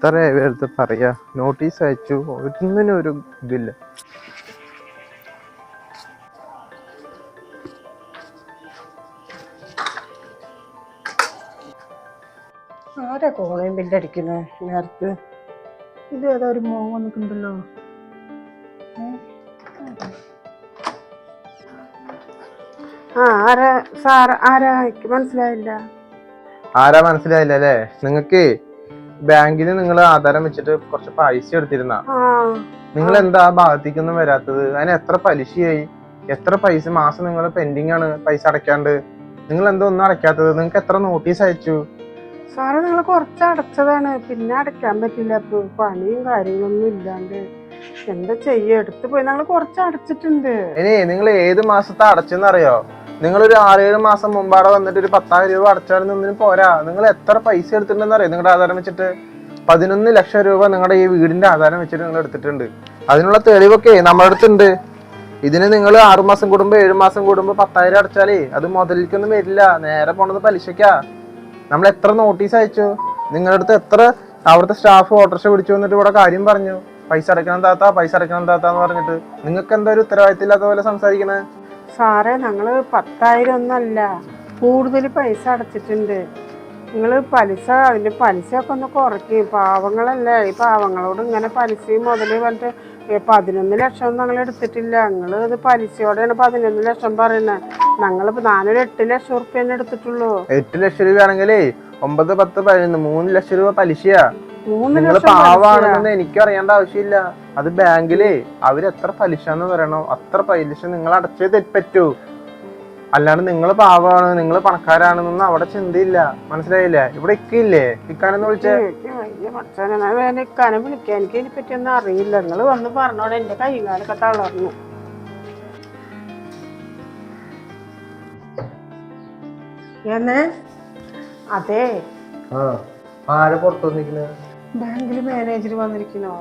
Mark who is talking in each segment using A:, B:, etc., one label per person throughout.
A: എത്ര പേർത്ത് പറയാ? നോട്ടീസ് അയച്ചു. ഒന്നിനും ഒരു ഇതില്ല.
B: ആരാ കോളയും ബില്ലടിക്കുന്നത് നേരത്ത് ഇത് ഏതാ ഒരു മോൻ വന്നിട്ടുണ്ടല്ലോ? ആ ആരാ? സാർ ആരാ എനിക്ക് മനസ്സിലായില്ല.
A: ആരാ മനസ്സിലായില്ല അല്ലേ? നിങ്ങക്ക് ബാങ്കിൽ നിങ്ങൾ ആധാരം വെച്ചിട്ട് കുറച്ച് പൈസ എടുത്തിരുന്ന. നിങ്ങൾ എന്താ ആ ഭാഗത്തേക്കൊന്നും വരാത്തത്? അതിന് എത്ര പലിശയായി? എത്ര പൈസ മാസം നിങ്ങൾ പെൻഡിങ് ആണ് പൈസ അടയ്ക്കാണ്ട്? നിങ്ങൾ എന്താ ഒന്നും അടയ്ക്കാത്തത്? നിങ്ങൾക്ക് എത്ര നോട്ടീസ് അയച്ചു?
B: സാറ് നിങ്ങൾ കുറച്ച് അടച്ചതാണ്. പിന്നെ അടയ്ക്കാൻ പറ്റില്ല. പണിയും കാര്യങ്ങളൊന്നും ഇല്ലാണ്ട് എന്താ ചെയ്യ? എടുത്തു പോയി. ഞങ്ങൾ കുറച്ച് അടച്ചിട്ടുണ്ട്.
A: ഇനി നിങ്ങൾ ഏത് മാസത്തെ അടച്ചെന്ന് ഒരു ആറേഴ് മാസം മുമ്പാടെ വന്നിട്ട് ഒരു പത്തായിരം രൂപ അടച്ചാലും ഒന്നിനും പോരാ. നിങ്ങൾ എത്ര പൈസ എടുത്തിട്ടുണ്ടെന്ന് അറിയാം? നിങ്ങളുടെ ആധാരം വെച്ചിട്ട് പതിനൊന്ന് ലക്ഷം രൂപ നിങ്ങളുടെ ഈ വീടിന്റെ ആധാരം വെച്ചിട്ട് നിങ്ങൾ എടുത്തിട്ടുണ്ട്. അതിനുള്ള തെളിവൊക്കെ നമ്മുടെ അടുത്തുണ്ട്. ഇതിന് നിങ്ങൾ ആറുമാസം കൂടുമ്പോ ഏഴു മാസം കൂടുമ്പോ പത്തായിരം അടച്ചാലേ അത് മുതലിക്കൊന്നും വരില്ല. നേരെ പോണത് പലിശക്കാ നമ്മൾ എത്ര നോട്ടീസ് അയച്ചു? നിങ്ങളുടെ അടുത്ത് എത്ര അവിടുത്തെ സ്റ്റാഫ് ഓട്ടർഷ പിടിച്ചു വന്നിട്ട് ഇവിടെ കാര്യം പറഞ്ഞു? പൈസ അടയ്ക്കണം താത്ത പൈസ അടയ്ക്കണം താത്ത എന്ന് പറഞ്ഞിട്ട്. നിങ്ങൾക്ക് എന്താ ഒരു ഉത്തരവാദിത്തമില്ലാത്ത പോലെ സംസാരിക്കണേ?
B: സാറേ ഞങ്ങൾ പത്തായിരം ഒന്നല്ല കൂടുതൽ പൈസ അടച്ചിട്ടുണ്ട്. നിങ്ങൾ പലിശ അതിന്റെ പലിശയൊക്കെ ഒന്ന് കുറയ്ക്കും. പാവങ്ങളല്ലേ ഈ പാവങ്ങളോട് ഇങ്ങനെ പലിശയും മുതൽ പറഞ്ഞിട്ട് പതിനൊന്ന് ലക്ഷം ഒന്നും ഞങ്ങൾ എടുത്തിട്ടില്ല. ഞങ്ങൾ ഇത് പലിശയോടെയാണ് പതിനൊന്ന് ലക്ഷം പറയുന്നത് ഞങ്ങളിപ്പോ നാനൊരു എട്ട് ലക്ഷം ഉറുപ്പ്യ എടുത്തിട്ടുള്ളൂ.
A: എട്ട് ലക്ഷം രൂപ ആണെങ്കിലേ ഒമ്പത് പത്ത് പതിനൊന്ന് മൂന്ന് ലക്ഷം രൂപ പലിശയാ.
B: മൂന്ന്
A: നിങ്ങൾ പാവാണെന്ന് എനിക്ക് അറിയേണ്ട ആവശ്യമില്ല. അത് ബാങ്കിലേ അവർ എത്ര പലിശ എന്ന് പറയണോ. അത്ര പലിശ നിങ്ങൾ അടച്ചേ തെറ്റു അല്ലാണ്ട് നിങ്ങൾ പാവാണ് നിങ്ങൾ പണക്കാരാണെന്നൊന്നും അവിടെ ചിന്തയില്ല. മനസ്സിലായില്ലേ? ഇവിടെ ഇക്കില്ലേ ഇക്കാനെന്ന് വിളിച്ചേ?
B: ഇക്കാനെ വിളിക്കാം. എനിക്ക് ഇതിനെ പറ്റിയൊന്നും അറിയില്ല. നിങ്ങൾ വന്ന് പറഞ്ഞോടെ എന്റെ കൈകാലൊക്കെ തളർന്നു. എന്നേ? അതെ.
A: ആരെ പുറത്തു വന്നിരിക്കുന്നത്
B: ബാങ്കിൽ മാനേജർ വന്നിരിക്കണോ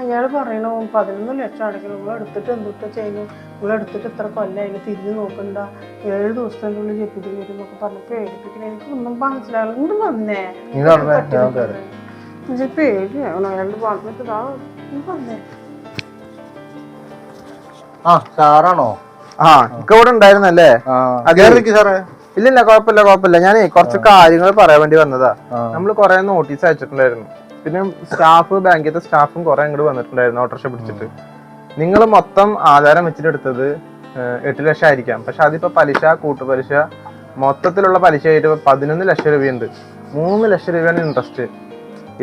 B: അയാൾ പറയണോ പതിനൊന്ന് ലക്ഷം അടയ്ക്കണം. നിങ്ങൾ എടുത്തിട്ട് എന്തൊക്കെ ചെയ്യുന്നു? നിങ്ങൾ എടുത്തിട്ട് ഇത്ര കൊല്ലം അതിന് തിരിഞ്ഞു നോക്കണ്ട. ഏഴ് ദിവസത്തിന്റെ ഉള്ളിൽ ജപ്പിട്ട് വരും എന്നൊക്കെ പറഞ്ഞ് പേടിപ്പിക്കണം എനിക്ക് ഒന്നും മനസ്സിലാവില്ല ഇങ്ങോട്ട് വന്നേ. എനിക്ക് പേടിയാണ് അയാളുടെ പറഞ്ഞിട്ട് ഇതാ. വന്നേ.
C: ആ സാറാണോ?
A: ആ എനിക്ക് ഇവിടെ ഉണ്ടായിരുന്നല്ലേ?
C: സാറേ.
A: ഇല്ലില്ല കുഴപ്പമില്ല കുഴപ്പമില്ല. ഞാനേ കുറച്ച് കാര്യങ്ങൾ പറയാൻ വേണ്ടി വന്നതാ. നമ്മൾ കൊറേ നോട്ടീസ് അയച്ചിട്ടുണ്ടായിരുന്നു. പിന്നെ സ്റ്റാഫ് ബാങ്കിലത്തെ സ്റ്റാഫും കുറെ അങ്ങോട്ട് വന്നിട്ടുണ്ടായിരുന്നു ഓട്ടോറിക്ഷ പിടിച്ചിട്ട്. നിങ്ങൾ മൊത്തം ആധാരം വെച്ചിട്ട് എടുത്തത് എട്ട് ലക്ഷം ആയിരിക്കാം. പക്ഷെ അതിപ്പോ പലിശ കൂട്ടുപലിശ മൊത്തത്തിലുള്ള പലിശ ആയിട്ട് പതിനൊന്ന് ലക്ഷം രൂപയുണ്ട്. മൂന്ന് ലക്ഷം രൂപയാണ് ഇൻട്രസ്റ്റ്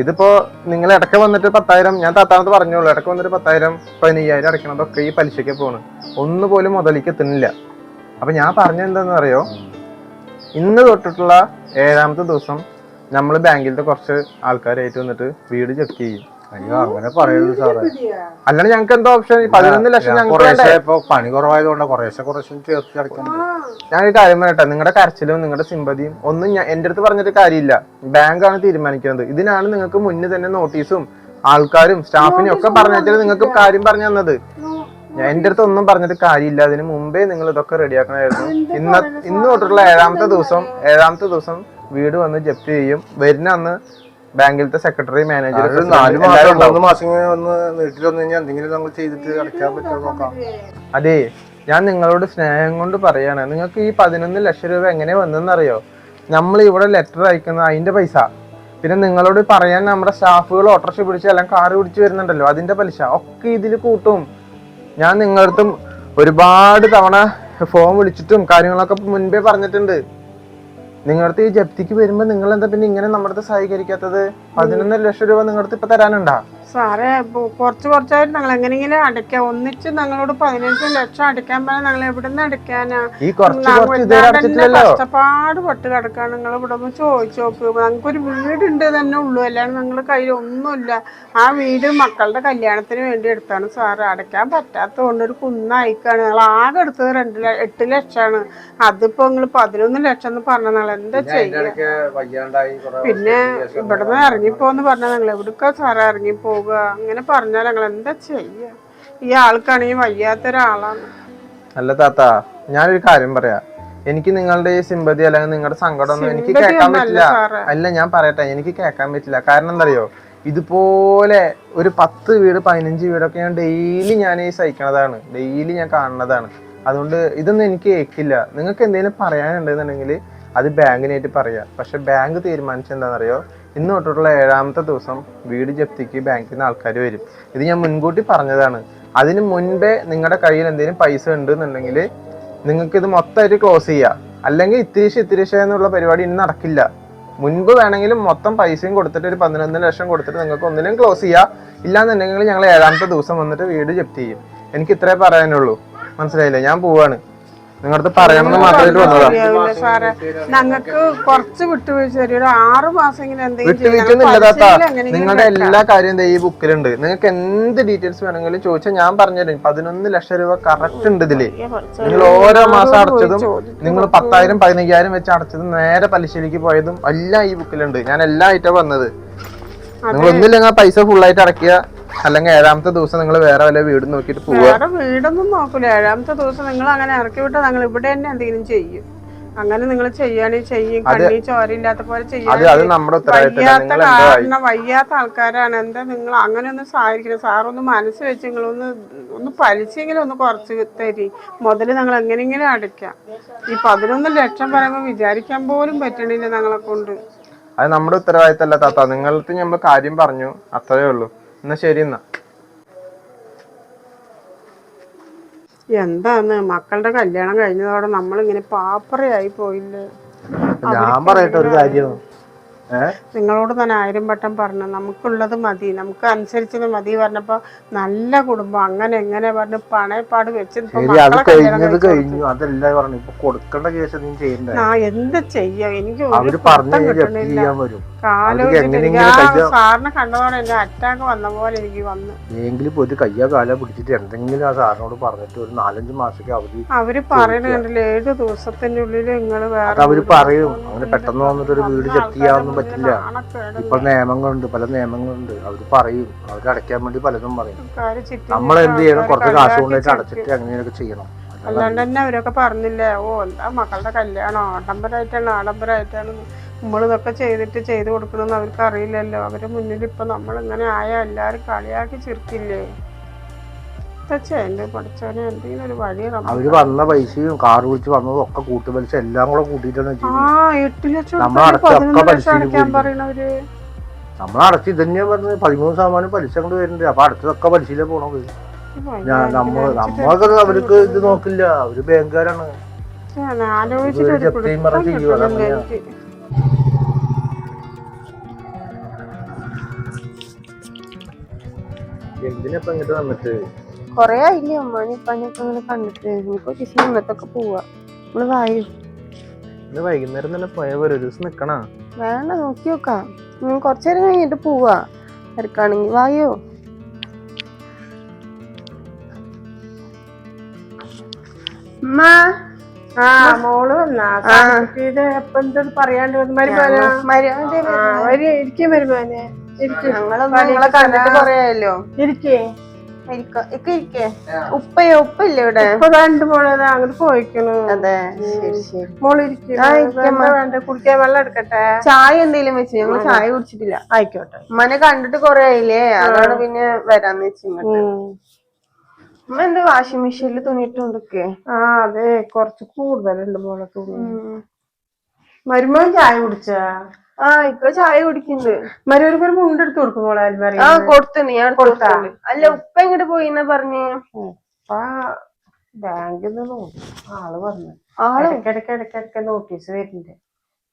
A: ഇതിപ്പോ നിങ്ങൾ ഇടയ്ക്ക് വന്നിട്ട് പത്തായിരം ഞാൻ താത്താമത്ത് പറഞ്ഞോളൂ ഇടയ്ക്ക് വന്നിട്ട് പത്തായിരം പതിനയ്യായിരം അടയ്ക്കണതൊക്കെ ഈ പലിശയ്ക്ക് പോണ്. ഒന്ന് പോലും മുതലേക്ക് എത്തുന്നില്ല. അപ്പൊ ഞാൻ പറഞ്ഞെന്താന്ന് അറിയോ ഇന്ന് തൊട്ടിട്ടുള്ള ഏഴാമത്തെ ദിവസം നമ്മൾ ബാങ്കിലത്തെ കുറച്ച് ആൾക്കാരായിട്ട് വന്നിട്ട് വീട് ചെക്ക് ചെയ്യും.
C: അയ്യോ അങ്ങനെ പറയുന്നു സാറേ.
A: അല്ലാണ്ട് ഞങ്ങൾക്ക് എന്താ ഓപ്ഷൻ പതിനൊന്ന് ലക്ഷം ഞങ്ങൾക്ക്?
C: ഇപ്പൊ പണി കുറവായതുകൊണ്ട് കുറേശ്ശെ കുറേശ്ശെ ചേർത്ത് അടയ്ക്കണം
A: ഞാൻ ഒരു കാര്യം പറയട്ടെ നിങ്ങളുടെ കരച്ചിലും നിങ്ങളുടെ സിമ്പതിയും ഒന്നും ഞാൻ എന്റെ അടുത്ത് പറഞ്ഞിട്ട് കാര്യമില്ല. ബാങ്കാണ് തീരുമാനിക്കുന്നത്. ഇതിനാണ് നിങ്ങൾക്ക് മുന്നേ തന്നെ നോട്ടീസും ആൾക്കാരും സ്റ്റാഫിനും ഒക്കെ പറഞ്ഞിട്ട് നിങ്ങൾക്ക് കാര്യം പറഞ്ഞു തന്നത്. ഞാൻ എന്റെ അടുത്ത് ഒന്നും പറഞ്ഞിട്ട് കാര്യമില്ല. അതിന് മുമ്പേ നിങ്ങൾ ഇതൊക്കെ റെഡിയാക്കണമായിരുന്നു ഇന്ന് ഇന്ന് തൊട്ടുള്ള ഏഴാമത്തെ ദിവസം ഏഴാമത്തെ ദിവസം വീട് വന്ന് ജപ്തി ചെയ്യും. വരുന്ന അന്ന് ബാങ്കിലത്തെ സെക്രട്ടറി മാനേജർ
C: നാല് മാസം മൂന്ന് മാസം ഇങ്ങനെ ഒന്ന് നീട്ടിൽ വന്നു കഴിഞ്ഞാൽ എന്തെങ്കിലും നമ്മൾ ചെയ്തിട്ട് അടയ്ക്കാൻ പറ്റുമോ നോക്കാം.
A: അതെ ഞാൻ നിങ്ങളോട് സ്നേഹം കൊണ്ട് പറയാണ്. നിങ്ങൾക്ക് ഈ പതിനൊന്ന് ലക്ഷം രൂപ എങ്ങനെ വന്നെന്നറിയോ? നമ്മൾ ഇവിടെ ലെറ്റർ അയക്കുന്ന അതിന്റെ പൈസ. പിന്നെ നിങ്ങളോട് പറയാൻ നമ്മുടെ സ്റ്റാഫുകൾ ഓട്ടോറിക്ഷ പിടിച്ച് അല്ലെങ്കിൽ കാറ് പിടിച്ച് വരുന്നുണ്ടല്ലോ അതിന്റെ പലിശ ഒക്കെ ഇതിൽ കൂട്ടും. ഞാൻ നിങ്ങളടുത്തും ഒരുപാട് തവണ ഫോൺ വിളിച്ചിട്ടും കാര്യങ്ങളൊക്കെ മുൻപേ പറഞ്ഞിട്ടുണ്ട്. നിങ്ങളടുത്ത് ഈ ജപ്തിക്ക് വരുമ്പോ നിങ്ങൾ എന്താ പിന്നെ ഇങ്ങനെ നമ്മുടെ അടുത്ത് സഹകരിക്കാത്തത്? പതിനൊന്നര ലക്ഷം രൂപ നിങ്ങളുടെ ഇപ്പൊ തരാനുണ്ടാ?
B: സാറേ കുറച്ച് കുറച്ചായിട്ട് ഞങ്ങൾ എങ്ങനെയെങ്കിലും അടയ്ക്കാം ഒന്നിച്ച് ഞങ്ങളോട് പതിനഞ്ച് ലക്ഷം അടയ്ക്കാൻ പറഞ്ഞാൽ ഞങ്ങൾ എവിടെ നിന്ന് അടയ്ക്കാനാ കഷ്ടപ്പാട് പെട്ട് കിടക്കാണ്. നിങ്ങൾ ഇവിടെ ഒന്ന് ചോദിച്ചു നോക്ക്. ഞങ്ങൾക്കൊരു വീടുണ്ട് തന്നെ ഉള്ളൂ. അല്ലാണ്ട് ഞങ്ങൾ കയ്യിൽ ഒന്നുമില്ല. ആ വീട് മക്കളുടെ കല്യാണത്തിന് വേണ്ടി എടുത്താണ് സാറ്. അടയ്ക്കാൻ പറ്റാത്തതുകൊണ്ട് ഒരു കുന്നായിക്കാണ്. ഞങ്ങൾ ആകെ എടുത്തത് രണ്ട് എട്ട് ലക്ഷമാണ്. അതിപ്പോ നിങ്ങൾ പതിനൊന്ന് ലക്ഷം എന്ന് പറഞ്ഞ ഞങ്ങൾ എന്താ ചെയ്യുക
C: ഇടയ്ക്ക് വയ്യാണ്ടായി കുറെ
B: പിന്നെ ഇവിടുന്ന് ഇറങ്ങിപ്പോന്ന് പറഞ്ഞാൽ ഞങ്ങൾ എവിടുക്കാ സാറേ ഇറങ്ങിപ്പോവുക അങ്ങനെ പറഞ്ഞാൽ ഞങ്ങൾ എന്താ ചെയ്യുക ഈ ആൾക്കാണെങ്കിൽ വയ്യാത്ത ഒരാളാണ്
A: അല്ല താത്ത ഞാനൊരു കാര്യം പറയാ. എനിക്ക് നിങ്ങളുടെ ഈ സിമ്പതി അല്ലെങ്കിൽ നിങ്ങളുടെ സങ്കടം ഒന്നും എനിക്ക് കേൾക്കാൻ പറ്റില്ല.
B: അല്ല
A: ഞാൻ പറയട്ടെ എനിക്ക് കേൾക്കാൻ പറ്റില്ല. കാരണം എന്തറിയോ ഇതുപോലെ ഒരു പത്ത് വീട് പതിനഞ്ച് വീടൊക്കെ ഞാൻ ഡെയിലി ഞാൻ ഈ സഹിക്കണതാണ്. ഡെയിലി ഞാൻ കാണുന്നതാണ്. അതുകൊണ്ട് ഇതൊന്നും എനിക്ക് ഏക്കില്ല. നിങ്ങൾക്ക് എന്തെങ്കിലും പറയാനുണ്ടെന്നുണ്ടെങ്കിൽ അത് ബാങ്കിനായിട്ട് പറയാം. പക്ഷെ ബാങ്ക് തീരുമാനിച്ചത് എന്താണെന്നറിയോ? ഇന്ന് തൊട്ടുള്ള ഏഴാമത്തെ ദിവസം വീട് ജപ്തിക്ക് ബാങ്കിൽ നിന്ന് ആൾക്കാർ വരും. ഇത് ഞാൻ മുൻകൂട്ടി പറഞ്ഞതാണ്. അതിന് മുൻപേ നിങ്ങളുടെ കയ്യിൽ എന്തെങ്കിലും പൈസ ഉണ്ട് എന്നുണ്ടെങ്കിൽ നിങ്ങൾക്ക് ഇത് മൊത്തമായിട്ട് ക്ലോസ് ചെയ്യാം. അല്ലെങ്കിൽ ഇത്തിരിശ ഇത്തിരിശ എന്നുള്ള പരിപാടി ഇനി നടക്കില്ല. മുൻപ് വേണമെങ്കിലും മൊത്തം പൈസയും കൊടുത്തിട്ട് ഒരു പതിനൊന്ന് ലക്ഷം കൊടുത്തിട്ട് നിങ്ങൾക്ക് ഒന്നിനും ക്ലോസ് ചെയ്യാം. ഇല്ലാന്നുണ്ടെങ്കിൽ ഞങ്ങൾ ഏഴാമത്തെ ദിവസം വന്നിട്ട് വീട് ജപ്തി ചെയ്യും. എനിക്ക് ഇത്രേ പറയാനുള്ളൂ. മനസ്സിലായില്ലേ? ഞാൻ പോവാണ്. നിങ്ങളടുത്ത് പറയണമെന്ന് മാത്രമായിട്ട് വന്നതാ.
B: സാറേ. ഞങ്ങൾക്ക് കുറച്ച് വിട്ടുവീഴ്ച തരും ഒരു ആറ് മാസമെങ്കിലും എന്തെങ്കിലും ചെയ്യണം.
A: വിട്ടുവീഴ്ചയൊന്നുമില്ല താത്ത.
B: പലിശയിൽ എങ്ങനെയെങ്കിലും
A: നിങ്ങളുടെ എല്ലാ കാര്യവും ദേ ഈ ബുക്കിലുണ്ട്. നിങ്ങൾക്ക് എന്ത് ഡീറ്റെയിൽസ് വേണമെങ്കിലും ചോദിച്ചാൽ ഞാൻ പറഞ്ഞുതരും. പതിനൊന്ന് ലക്ഷം രൂപ കറക്റ്റ് ഉണ്ട് ഇതിൽ. നിങ്ങൾ ഓരോ മാസം അടച്ചതും നിങ്ങൾ പത്തായിരം പതിനയ്യായിരം വെച്ച് അടച്ചതും നേരെ പലിശയിലേക്ക് പോയതും എല്ലാം ഈ ബുക്കിലുണ്ട്. ഞാൻ എല്ലാ ഐറ്റം വന്നത്. നിങ്ങൾ ഒന്നില്ലെങ്കിൽ ആ പൈസ full ആയിട്ട് അടയ്ക്കുക. അല്ലെങ്കിൽ ഏഴാമത്തെ ദിവസം നിങ്ങൾ വേറെ വല്ല വീട് നോക്കിയിട്ട് പോവുക?
B: വേറെ വീടൊന്നും നോക്കൂല. ഏഴാമത്തെ ദിവസം നിങ്ങൾ അങ്ങനെ ഇറക്കി വിട്ടാൽ ഞങ്ങൾ ഇവിടെ തന്നെ എന്തെങ്കിലും ചെയ്യും. അങ്ങനെ നിങ്ങൾ ചെയ്യാനേ ചെയ്യും. കണ്ണി ചോരയില്ലാത്ത പോലെ
A: ചെയ്യും
B: വയ്യാത്ത
A: നിങ്ങൾ
B: കാരണം വയ്യാത്ത ആൾക്കാരാണ്. എന്താ നിങ്ങൾ അങ്ങനെ ഒന്ന് സഹായിക്കണം. സാറൊന്ന് മനസ്സ് വെച്ച് നിങ്ങൾ ഒന്ന് ഒന്ന് പലിശയെങ്കിലും ഒന്ന് കുറച്ച് തരി. മുതൽ ഞങ്ങൾ എങ്ങനെയെങ്കിലും അടയ്ക്കാം. ഈ പതിനൊന്ന് ലക്ഷം പറയുമ്പോൾ വിചാരിക്കാൻ പോലും പറ്റണില്ല ഞങ്ങളെ കൊണ്ട്.
A: അത് നമ്മുടെ ഉത്തരവാദിത്തമല്ല താത്ത. നിങ്ങൾക്ക് നമ്മൾ കാര്യം പറഞ്ഞു. അത്രയേ ഉള്ളൂ. എന്നാ ശരി എന്നാ.
B: എന്താന്ന് മക്കളുടെ കല്യാണം കഴിഞ്ഞതോടെ നമ്മളിങ്ങനെ പാപ്പറയായി പോയില്ലേ?
C: ഞാൻ പറയട്ടെ ഒരു കാര്യം.
B: നിങ്ങളോട് തന്നെ ആയിരം വട്ടം പറഞ്ഞു നമുക്കുള്ളത് മതി നമുക്ക് അനുസരിച്ചത് മതി പറഞ്ഞപ്പോ നല്ല കുടുംബം. അങ്ങനെ എങ്ങനെ പറഞ്ഞു പണയപ്പാട് വെച്ച്
C: കഴിഞ്ഞു. അതല്ല പറഞ്ഞു ഇപ്പൊ കൊടുക്കേണ്ട കേസ് നീ ചെയ്യണ്ടേ.
B: ആ എന്ത് ചെയ്യാ? എനിക്ക് അവർ
C: പറഞ്ഞു വരും.
B: സാറിനെ കണ്ടതോടെ എന്റെ അറ്റാക്ക് വന്ന പോലെ എനിക്ക് വന്നു.
C: എങ്കിലും ഒരു കയ്യാ കാല പിടിച്ചിട്ട് എന്തെങ്കിലും ആ സാറിനോട് പറഞ്ഞിട്ട് ഒരു നാലഞ്ച് മാസത്തേക്ക് അവധി
B: അവർ പറയണുണ്ടല്ലോ ഏഴ് ദിവസത്തിന്റെ ഉള്ളിൽ നിങ്ങൾ വേറെ അവർ
C: പറയും അങ്ങനെ പെട്ടെന്ന് വന്നിട്ട് ഒരു വീട്
B: ആൾക്കാരുടെ
C: പറ്റില്ല. ഇപ്പൊ നിയമങ്ങളുണ്ട് പല നിയമങ്ങളുണ്ട്. അവർ പറയും അവർ അടയ്ക്കാൻ വേണ്ടി പലതും പറയും. നമ്മൾ എന്ത് ചെയ്യണം? കുറച്ച് കാശ്
B: ചിരിക്കും.
C: അടച്ചിട്ട് അങ്ങനെയൊക്കെ ചെയ്യണം.
B: അല്ലാണ്ട് തന്നെ അവരൊക്കെ പറഞ്ഞില്ലേ ഓ എന്താ മക്കളുടെ കല്യാണം? ആഡംബരമായിട്ടാണ് ആഡംബരമായിട്ടാണ് നമ്മൾ ഇതൊക്കെ ചെയ്തിട്ട് ചെയ്ത് കൊടുക്കണമെന്ന് അവർക്ക് അറിയില്ലല്ലോ. അവരുടെ മുന്നിൽ ഇപ്പൊ നമ്മൾ ഇങ്ങനെ ആയ എല്ലാവരും കളിയാക്കി ചിരിക്കില്ലേ എന്റെ പഠിച്ചവനെ എന്തെങ്കിലും ഒരു വഴി റബ്ബ്
C: അവർ വന്ന പൈസയും കാർ വിളിച്ച് വന്നതും ഒക്കെ കൂട്ടുപലിശ എല്ലാം കൂടെ കൂട്ടിയിട്ടാണ്
B: ആ
C: ഇത് തന്നെയാ ഇതന്നെ പറഞ്ഞത്. പതിമൂന്ന് ശതമാനം പലിശ കൊണ്ട് വരുന്നുണ്ട്. അപ്പൊ അടുത്തതൊക്കെ പലിശയിലേ പോണത്. നമ്മ നമ്മൾക്ക് അവർക്ക് ഇത് നോക്കില്ല. അവർ ബാങ്കുകാരാണ്. പറഞ്ഞ്? അതങ്ങനെയാ.
A: എന്തിനാ ഇങ്ങോട്ട് വന്നിട്ട്?
D: കൊറേ ആയില്ലേ ഉമ്മാനെ ഇപ്പാനൊക്കെ അങ്ങനെ കണ്ടിട്ട്. നമുക്ക് ഒരു ഇന്നത്തൊക്കെ പോവാ. നമ്മൾ വായു?
A: ഇന്ന് വൈകുന്നേരം തന്നെ പോയ പോലെ ഒരു ദിവസം നിക്കണാ.
D: വേണ്ട നോക്കി നോക്കാം. കുറച്ച് നേരം കഴിഞ്ഞിട്ട് പോവാ. തിരക്കാണെങ്കി. വായോ?
B: ആ. മോൾ വന്നാ. ഇത് എപ്പൊ എന്തൊരു പറയാണ്ട് മരുമോനാ ഇരിക്കും ഇരിക്കും.
D: നിങ്ങളെ കണ്ടിട്ട്
B: ഇരിക്കേ.
D: ഉപ്പയോ? ഉപ്പില്ല ഇവിടെ?
B: രണ്ട് കണ്ടു മോളെ അങ്ങോട്ട് പോയിക്കണു.
D: അതെ ശരി ശരി.
B: മോൾ ഇരിക്കും.
D: ആ, ഇരിക്കാം,
B: കുടിക്കാൻ വെള്ളം എടുക്കട്ടെ.
D: ചായ എന്തെങ്കിലും വെച്ച്? ഞങ്ങൾ ചായ കുടിച്ചിട്ടില്ല.
B: ആയിക്കോട്ടെ.
D: മനെ കണ്ടിട്ട് കൊറേ ആയില്ലേ? അതാണ് പിന്നെ വരാന്ന് വെച്ചിങ്ങോട്ട് അമ്മ എന്താ വാഷിംഗ് മെഷീനിൽ തുണിയിട്ട് കൊണ്ടിരിക്കേ
B: ആ അതെ കുറച്ച് കൂടുതലുണ്ട് മോളെ തുണി. മരുമോൻ ചായ കുടിച്ചാ?
D: ആ ഇപ്പൊ ചായ കുടിക്കുന്നുണ്ട്.
B: മരുമൊരു ഒരു മുണ്ടെടുത്ത് കൊടുക്കും മോളെ അൽമാരി
D: ആ കൊടുത്തു ഞാൻ എടുത്ത്
B: കൊടുത്താ?
D: അല്ല ഉപ്പ എങ്ങോട്ട് പോയിന്നാ പറഞ്ഞു?
B: ബാങ്കിൽ നിന്ന് ആൾ വന്നു.
D: ആൾ?
B: ഇടയ്ക്ക് ഇടയ്ക്ക് ഇടയ്ക്ക് നോട്ടീസ് വരുന്നുണ്ട്.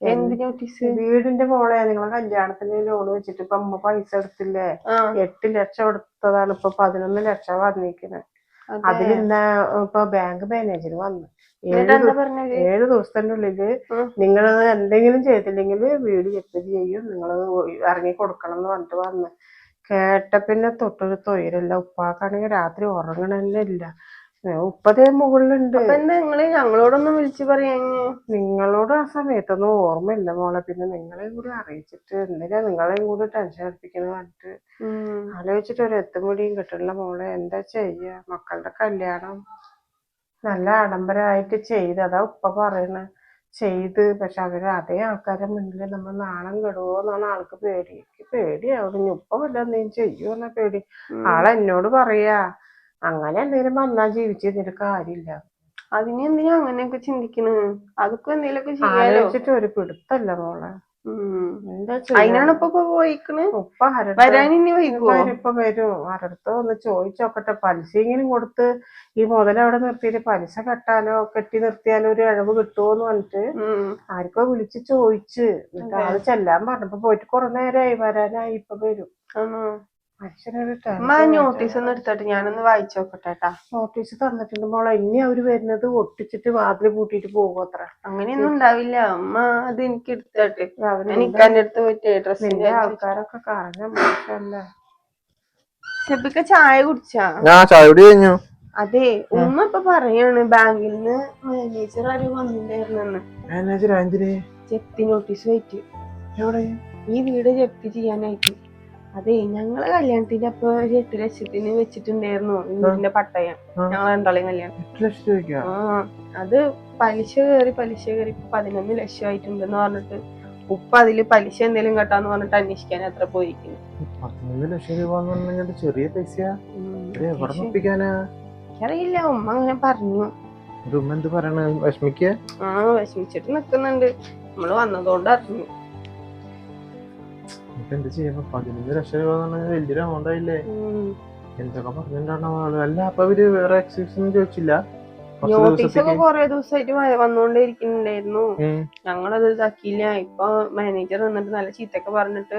D: എന്ത് നോട്ടീസ്
B: വീടിന്റെ മോളെ നിങ്ങളെ കല്യാണത്തിന് ലോൺ വെച്ചിട്ട് ഇപ്പൊ അമ്മ പൈസ എടുത്തില്ലേ? എട്ട് ലക്ഷം എടുത്തതാണ് ഇപ്പൊ പതിനൊന്ന് ലക്ഷം വന്നിരിക്കുന്നത് അതിലിന്ന് ഇപ്പൊ ബാങ്ക് മാനേജർ വന്നു. ഏഴ് ദിവസത്തിന്റെ ഉള്ളിൽ
D: നിങ്ങളത്
B: നിങ്ങൾ എന്തെങ്കിലും ചെയ്തില്ലെങ്കിൽ വീട് ജപ്തി ചെയ്യും. നിങ്ങൾ ഇറങ്ങി കൊടുക്കണം എന്ന് പറഞ്ഞിട്ട് വന്ന്. കേട്ട പിന്നെ തൊട്ടൊരു തൊയിലല്ല ഉപ്പാക്കാണെങ്കിൽ രാത്രി ഉറങ്ങണന്നെ ഇല്ല ഉപ്പതേ മുകളിലുണ്ട്.
D: നിങ്ങൾ ഞങ്ങളോടൊന്നും വിളിച്ചു പറയാഞ്ഞ്?
B: നിങ്ങളോട് ആ സമയത്തൊന്നും ഓർമ്മയില്ല മോളെ. പിന്നെ നിങ്ങളെയും കൂടി അറിയിച്ചിട്ട് എന്തിനാ നിങ്ങളെയും കൂടി ടെൻഷൻ അടുപ്പിക്കുന്ന പറഞ്ഞിട്ട്. ആലോചിച്ചിട്ട് ഒരു എത്തുമുടിയും കിട്ടണില്ല മോളെ. എന്താ ചെയ്യാ? മക്കളുടെ കല്യാണം. നല്ല ആഡംബരമായിട്ട് ചെയ്ത് അതാ ഉപ്പ പറയണ ചെയ്ത്. പക്ഷെ അവർ അതേ ആൾക്കാരെ മുന്നിൽ നമ്മൾ നാണം കെടുവോ എന്നാണ് ആൾക്ക് പേടി. പേടിയാവും. ഇനി ഉപ്പ വല്ല എന്തെങ്കിലും ചെയ്യുമോ എന്നാ പേടി. ആൾ എന്നോട് പറയാ അങ്ങനെ എന്തെങ്കിലും വന്നാ ജീവിച്ചതിന്റെ കാര്യമില്ല.
D: അതിനെന്തിനാ അങ്ങനെയൊക്കെ ചിന്തിക്കണ്? അതൊക്കെ എന്തെങ്കിലുമൊക്കെ
B: ആലോചിച്ചിട്ട് ഒരു പിടുത്തല്ല മോളെ.
D: അതിനാണ് ഇപ്പൊ ഇപ്പൊ പോയിക്കണ്.
B: ഉപ്പ ഹരട്ട.
D: വരാൻ ഇനി വൈകുവോ
B: ഇപ്പൊ വരും? ആരടുത്തോ ഒന്ന് ചോദിച്ചോക്കട്ടെ. പലിശയെങ്കിലും കൊടുത്ത് ഈ മുതൽ അവിടെ നിർത്തിയിട്ട് പലിശ കെട്ടാലോ കെട്ടി നിർത്തിയാലോ ഒരു ഇഴവ് കിട്ടുമോന്ന് പറഞ്ഞിട്ട്. ആർക്കോ വിളിച്ച് ചോദിച്ച്. എന്നിട്ട് ആൾ ചെല്ലാൻ പറഞ്ഞപ്പോ പോയിട്ട് കുറെ നേരമായി വരാനായി ഇപ്പൊ വരും.
D: അമ്മ നോട്ടീസ് ഒന്ന് എടുത്തിട്ട് ഞാനൊന്ന് വായിച്ചു നോക്കട്ടെ ട്ടാ
B: നോട്ടീസ് തന്നിട്ടുണ്ട് മോളെ. ഇനി അവർ വരുന്നത് ഒട്ടിച്ചിട്ട് വാതിൽ പൂട്ടിട്ട് പോകും അത്ര.
D: അങ്ങനെയൊന്നും ഉണ്ടാവില്ല. അമ്മ അത് എനിക്ക് എടുത്തിട്ട്
B: അവർ
D: എനിക്ക് എന്റെ അടുത്ത് പോയിട്ട് ഡ്രസ്സിന്റെ
B: ആൾക്കാരൊക്കെ കാരണം മോശമല്ല
D: ചെപ്പിക്ക ചായ കുടിച്ചാ?
A: ഞാൻ ചായ കുടി കഴിഞ്ഞു.
D: അതെ ഉമ്മ ഇപ്പൊ പറയാണ് ബാങ്കിൽ നിന്ന് മാനേജർ ആരും വന്നിട്ടുണ്ടായിരുന്നു
A: മാനേജർ
D: ജപ്തി നോട്ടീസ് വെയിറ്റ് ഈ വീട് ജപ്തി ചെയ്യാനായിട്ട്. അതെ ഞങ്ങളെ കല്യാണത്തിന്റെ അപ്പൊ ഒരു എട്ട് ലക്ഷത്തിന് വെച്ചിട്ടുണ്ടായിരുന്നു. വീടിന്റെ പട്ടയം.
A: ഞങ്ങളെ
D: ഞങ്ങൾ രണ്ടാളെയും കല്യാണം.
A: എട്ട് ലക്ഷം രൂപയ്ക്കാ
D: ആ അത് പലിശ കയറി പലിശ കയറി ഇപ്പൊ പതിനൊന്ന് ലക്ഷം ആയിട്ടുണ്ടെന്ന് പറഞ്ഞിട്ട് ഉപ്പ അതിൽ പലിശ എന്തെങ്കിലും കേട്ടാന്ന് പറഞ്ഞിട്ട് അന്വേഷിക്കാൻ അത്ര പോയിരിക്കുന്നു.
A: പതിനൊന്ന് ലക്ഷം രൂപ എന്ന് പറഞ്ഞാൽ ചെറിയ
D: ഉമ്മ അങ്ങനെ പറഞ്ഞു.
A: ഉമ്മ എന്ത് പറയണ? വിഷമിക്ക
D: ആ വിഷമിച്ചിട്ട് നിക്കുന്നുണ്ട്. നമ്മൾ വന്നതുകൊണ്ട് അറിഞ്ഞു.
A: ഇപ്പൊ എന്ത് ചെയ്യുമ്പോ പതിനഞ്ച് ലക്ഷം രൂപ എന്ന് പറഞ്ഞാൽ വലിയൊരു എമൗണ്ട് ആയില്ലേ? എന്തൊക്കെ പറഞ്ഞിട്ടുണ്ടാവും ആൾ? അല്ല അപ്പൊ അവർ വേറെ എക്സിബിഷൻ ചോദിച്ചില്ല. കുറച്ച്
D: നോട്ടീസ് ഒക്കെ
A: ദിവസത്തേക്ക്.
D: കൊറേ ദിവസമായിട്ട് വ- വന്നുകൊണ്ടേയിരിക്കുന്നുണ്ടായിരുന്നു
A: ഉം.
D: ഞങ്ങളത് ഇതാക്കിയില്ല. ഇപ്പൊ മാനേജർ വന്നിട്ട് നല്ല ചീത്തൊക്കെ പറഞ്ഞിട്ട്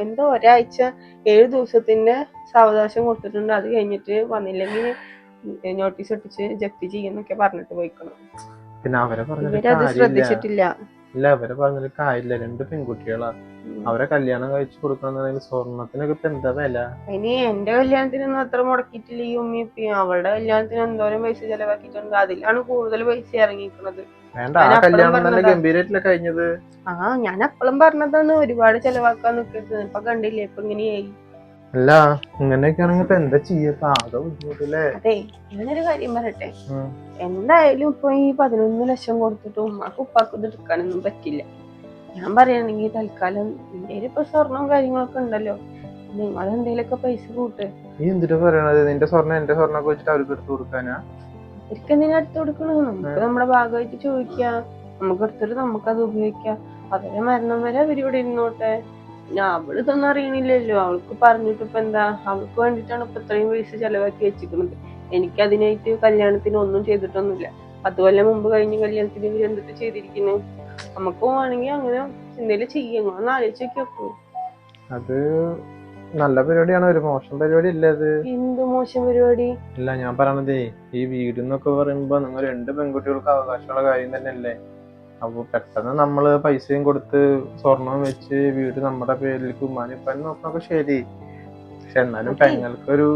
D: എന്തോ ഒരാഴ്ച ഏഴു ദിവസത്തിന്റെ സാവകാശം കൊടുത്തിട്ടുണ്ട്. അത് കഴിഞ്ഞിട്ട് വന്നില്ലെങ്കിൽ നോട്ടീസ് ഒട്ടിച്ച് ജപ്തി ചെയ്യുന്നൊക്കെ പറഞ്ഞിട്ട് പോയിക്കണം.
A: പിന്നെ അവരെ
D: ശ്രദ്ധിച്ചിട്ടില്ല.
A: ഇല്ല അവരെ പറഞ്ഞിട്ട് കാര്യമില്ല. രണ്ട് പെൺകുട്ടികളാ. അവരെ കല്യാണം കഴിച്ചു കൊടുക്കണമെന്നുണ്ടെങ്കിൽ സ്വർണത്തിനൊക്കെ ഇപ്പൊ എന്താ വില?
D: ഇനി എന്റെ കല്യാണത്തിനൊന്നും അത്ര മുടക്കിയിട്ടില്ല ഈ ഉമ്മി അവളുടെ കല്യാണത്തിന് എന്തോരം പൈസ ചെലവാക്കിയിട്ടുണ്ട്. അതിലാണ് കൂടുതൽ പൈസ ഇറങ്ങിയിരിക്കുന്നത്.
A: വേണ്ട ആ
D: അപ്പഴും
A: കല്യാണം നല്ല
D: പറഞ്ഞതാ.
A: ഗംഭീരമായിട്ടില്ല കഴിഞ്ഞത്?
D: ആ ഞാൻ അപ്പളും പറഞ്ഞതാണ് ഒരുപാട് ചെലവാക്കാൻ നിൽക്കരുത് ഇപ്പൊ കണ്ടില്ലേ ഇപ്പൊ ഇങ്ങനെയായി
A: അല്ല ഇങ്ങനെയൊക്കെ ആണെങ്കിൽ ഇപ്പൊ എന്താ ചെയ്യ? ഇപ്പൊ ആകെ ബുദ്ധിമുട്ടില്ലേ?
D: അതെ ഞാനൊരു കാര്യം പറയട്ടെ. എന്തായാലും ഇപ്പൊ ഈ പതിനൊന്ന് ലക്ഷം കൊടുത്തിട്ട് ഉമ്മാക്ക് ഉപ്പാക്ക് ഇത് എടുക്കാനൊന്നും പറ്റില്ല. ഞാൻ പറയുകയാണെങ്കിൽ തൽക്കാലം എന്റെ ഇപ്പൊ സ്വർണവും കാര്യങ്ങളൊക്കെ ഉണ്ടല്ലോ. നിങ്ങൾ എന്തെങ്കിലുമൊക്കെ പൈസ കൂട്ട്.
A: നീ എന്തിനാ പറയണത്? നിന്റെ സ്വർണം എന്റെ സ്വർണൊക്കെ വെച്ചിട്ട് അവർക്ക് എടുത്തു കൊടുക്കാനാ?
D: അവർക്ക് എന്തിനാ എടുത്തു കൊടുക്കണത്? നമുക്ക് നമ്മുടെ ഭാഗമായിട്ട് ചോദിക്കാം. നമുക്ക് എടുത്തിട്ട് നമുക്കത് ഉപയോഗിക്കാം. അവരെ മരണം വരെ അവരിവിടെ ഇരുന്നോട്ടെ. അവൾ ഇതൊന്നും അറിയണില്ലല്ലോ. അവൾക്ക് പറഞ്ഞിട്ട് ഇപ്പൊ എന്താ? അവൾക്ക് വേണ്ടിട്ടാണ് ഇപ്പൊ ഇത്രയും പൈസ ചെലവാക്കി വെച്ചിരിക്കുന്നത്. എനിക്ക് അതിനായിട്ട് കല്യാണത്തിന് ഒന്നും ചെയ്തിട്ടൊന്നുമില്ല. പത്ത് കൊല്ലം മുമ്പ് കഴിഞ്ഞ കല്യാണത്തിന് ഇവർ എന്തിട്ട് ചെയ്തിരിക്കുന്നു? നമുക്ക് വേണമെങ്കിൽ അങ്ങനെ എന്തെങ്കിലും ചെയ്യാം. ഒന്ന് ആലോചിച്ച് നോക്കൂ
A: അത് നല്ല പരിപാടിയാണ്. ഒരു മോശം പരിപാടി അല്ല അത്?
D: എന്ത് മോശം പരിപാടി?
A: അല്ല ഞാൻ പറയണതേ ഈ വീട് എന്നൊക്കെ പറയുമ്പോ നിങ്ങൾ രണ്ട് പെൺകുട്ടികൾക്ക് അവകാശമുള്ള കാര്യം തന്നെയല്ലേ? അപ്പൊ പെട്ടെന്ന് നമ്മൾ പൈസയും കൊടുത്ത് സ്വർണവും വെച്ച് വീട് നമ്മുടെ പേരിൽ കുമ്മാനും ഇപ്പം നോക്കണൊക്കെ ശരി. പക്ഷെ എന്നാലും. പെങ്ങൾക്കൊരു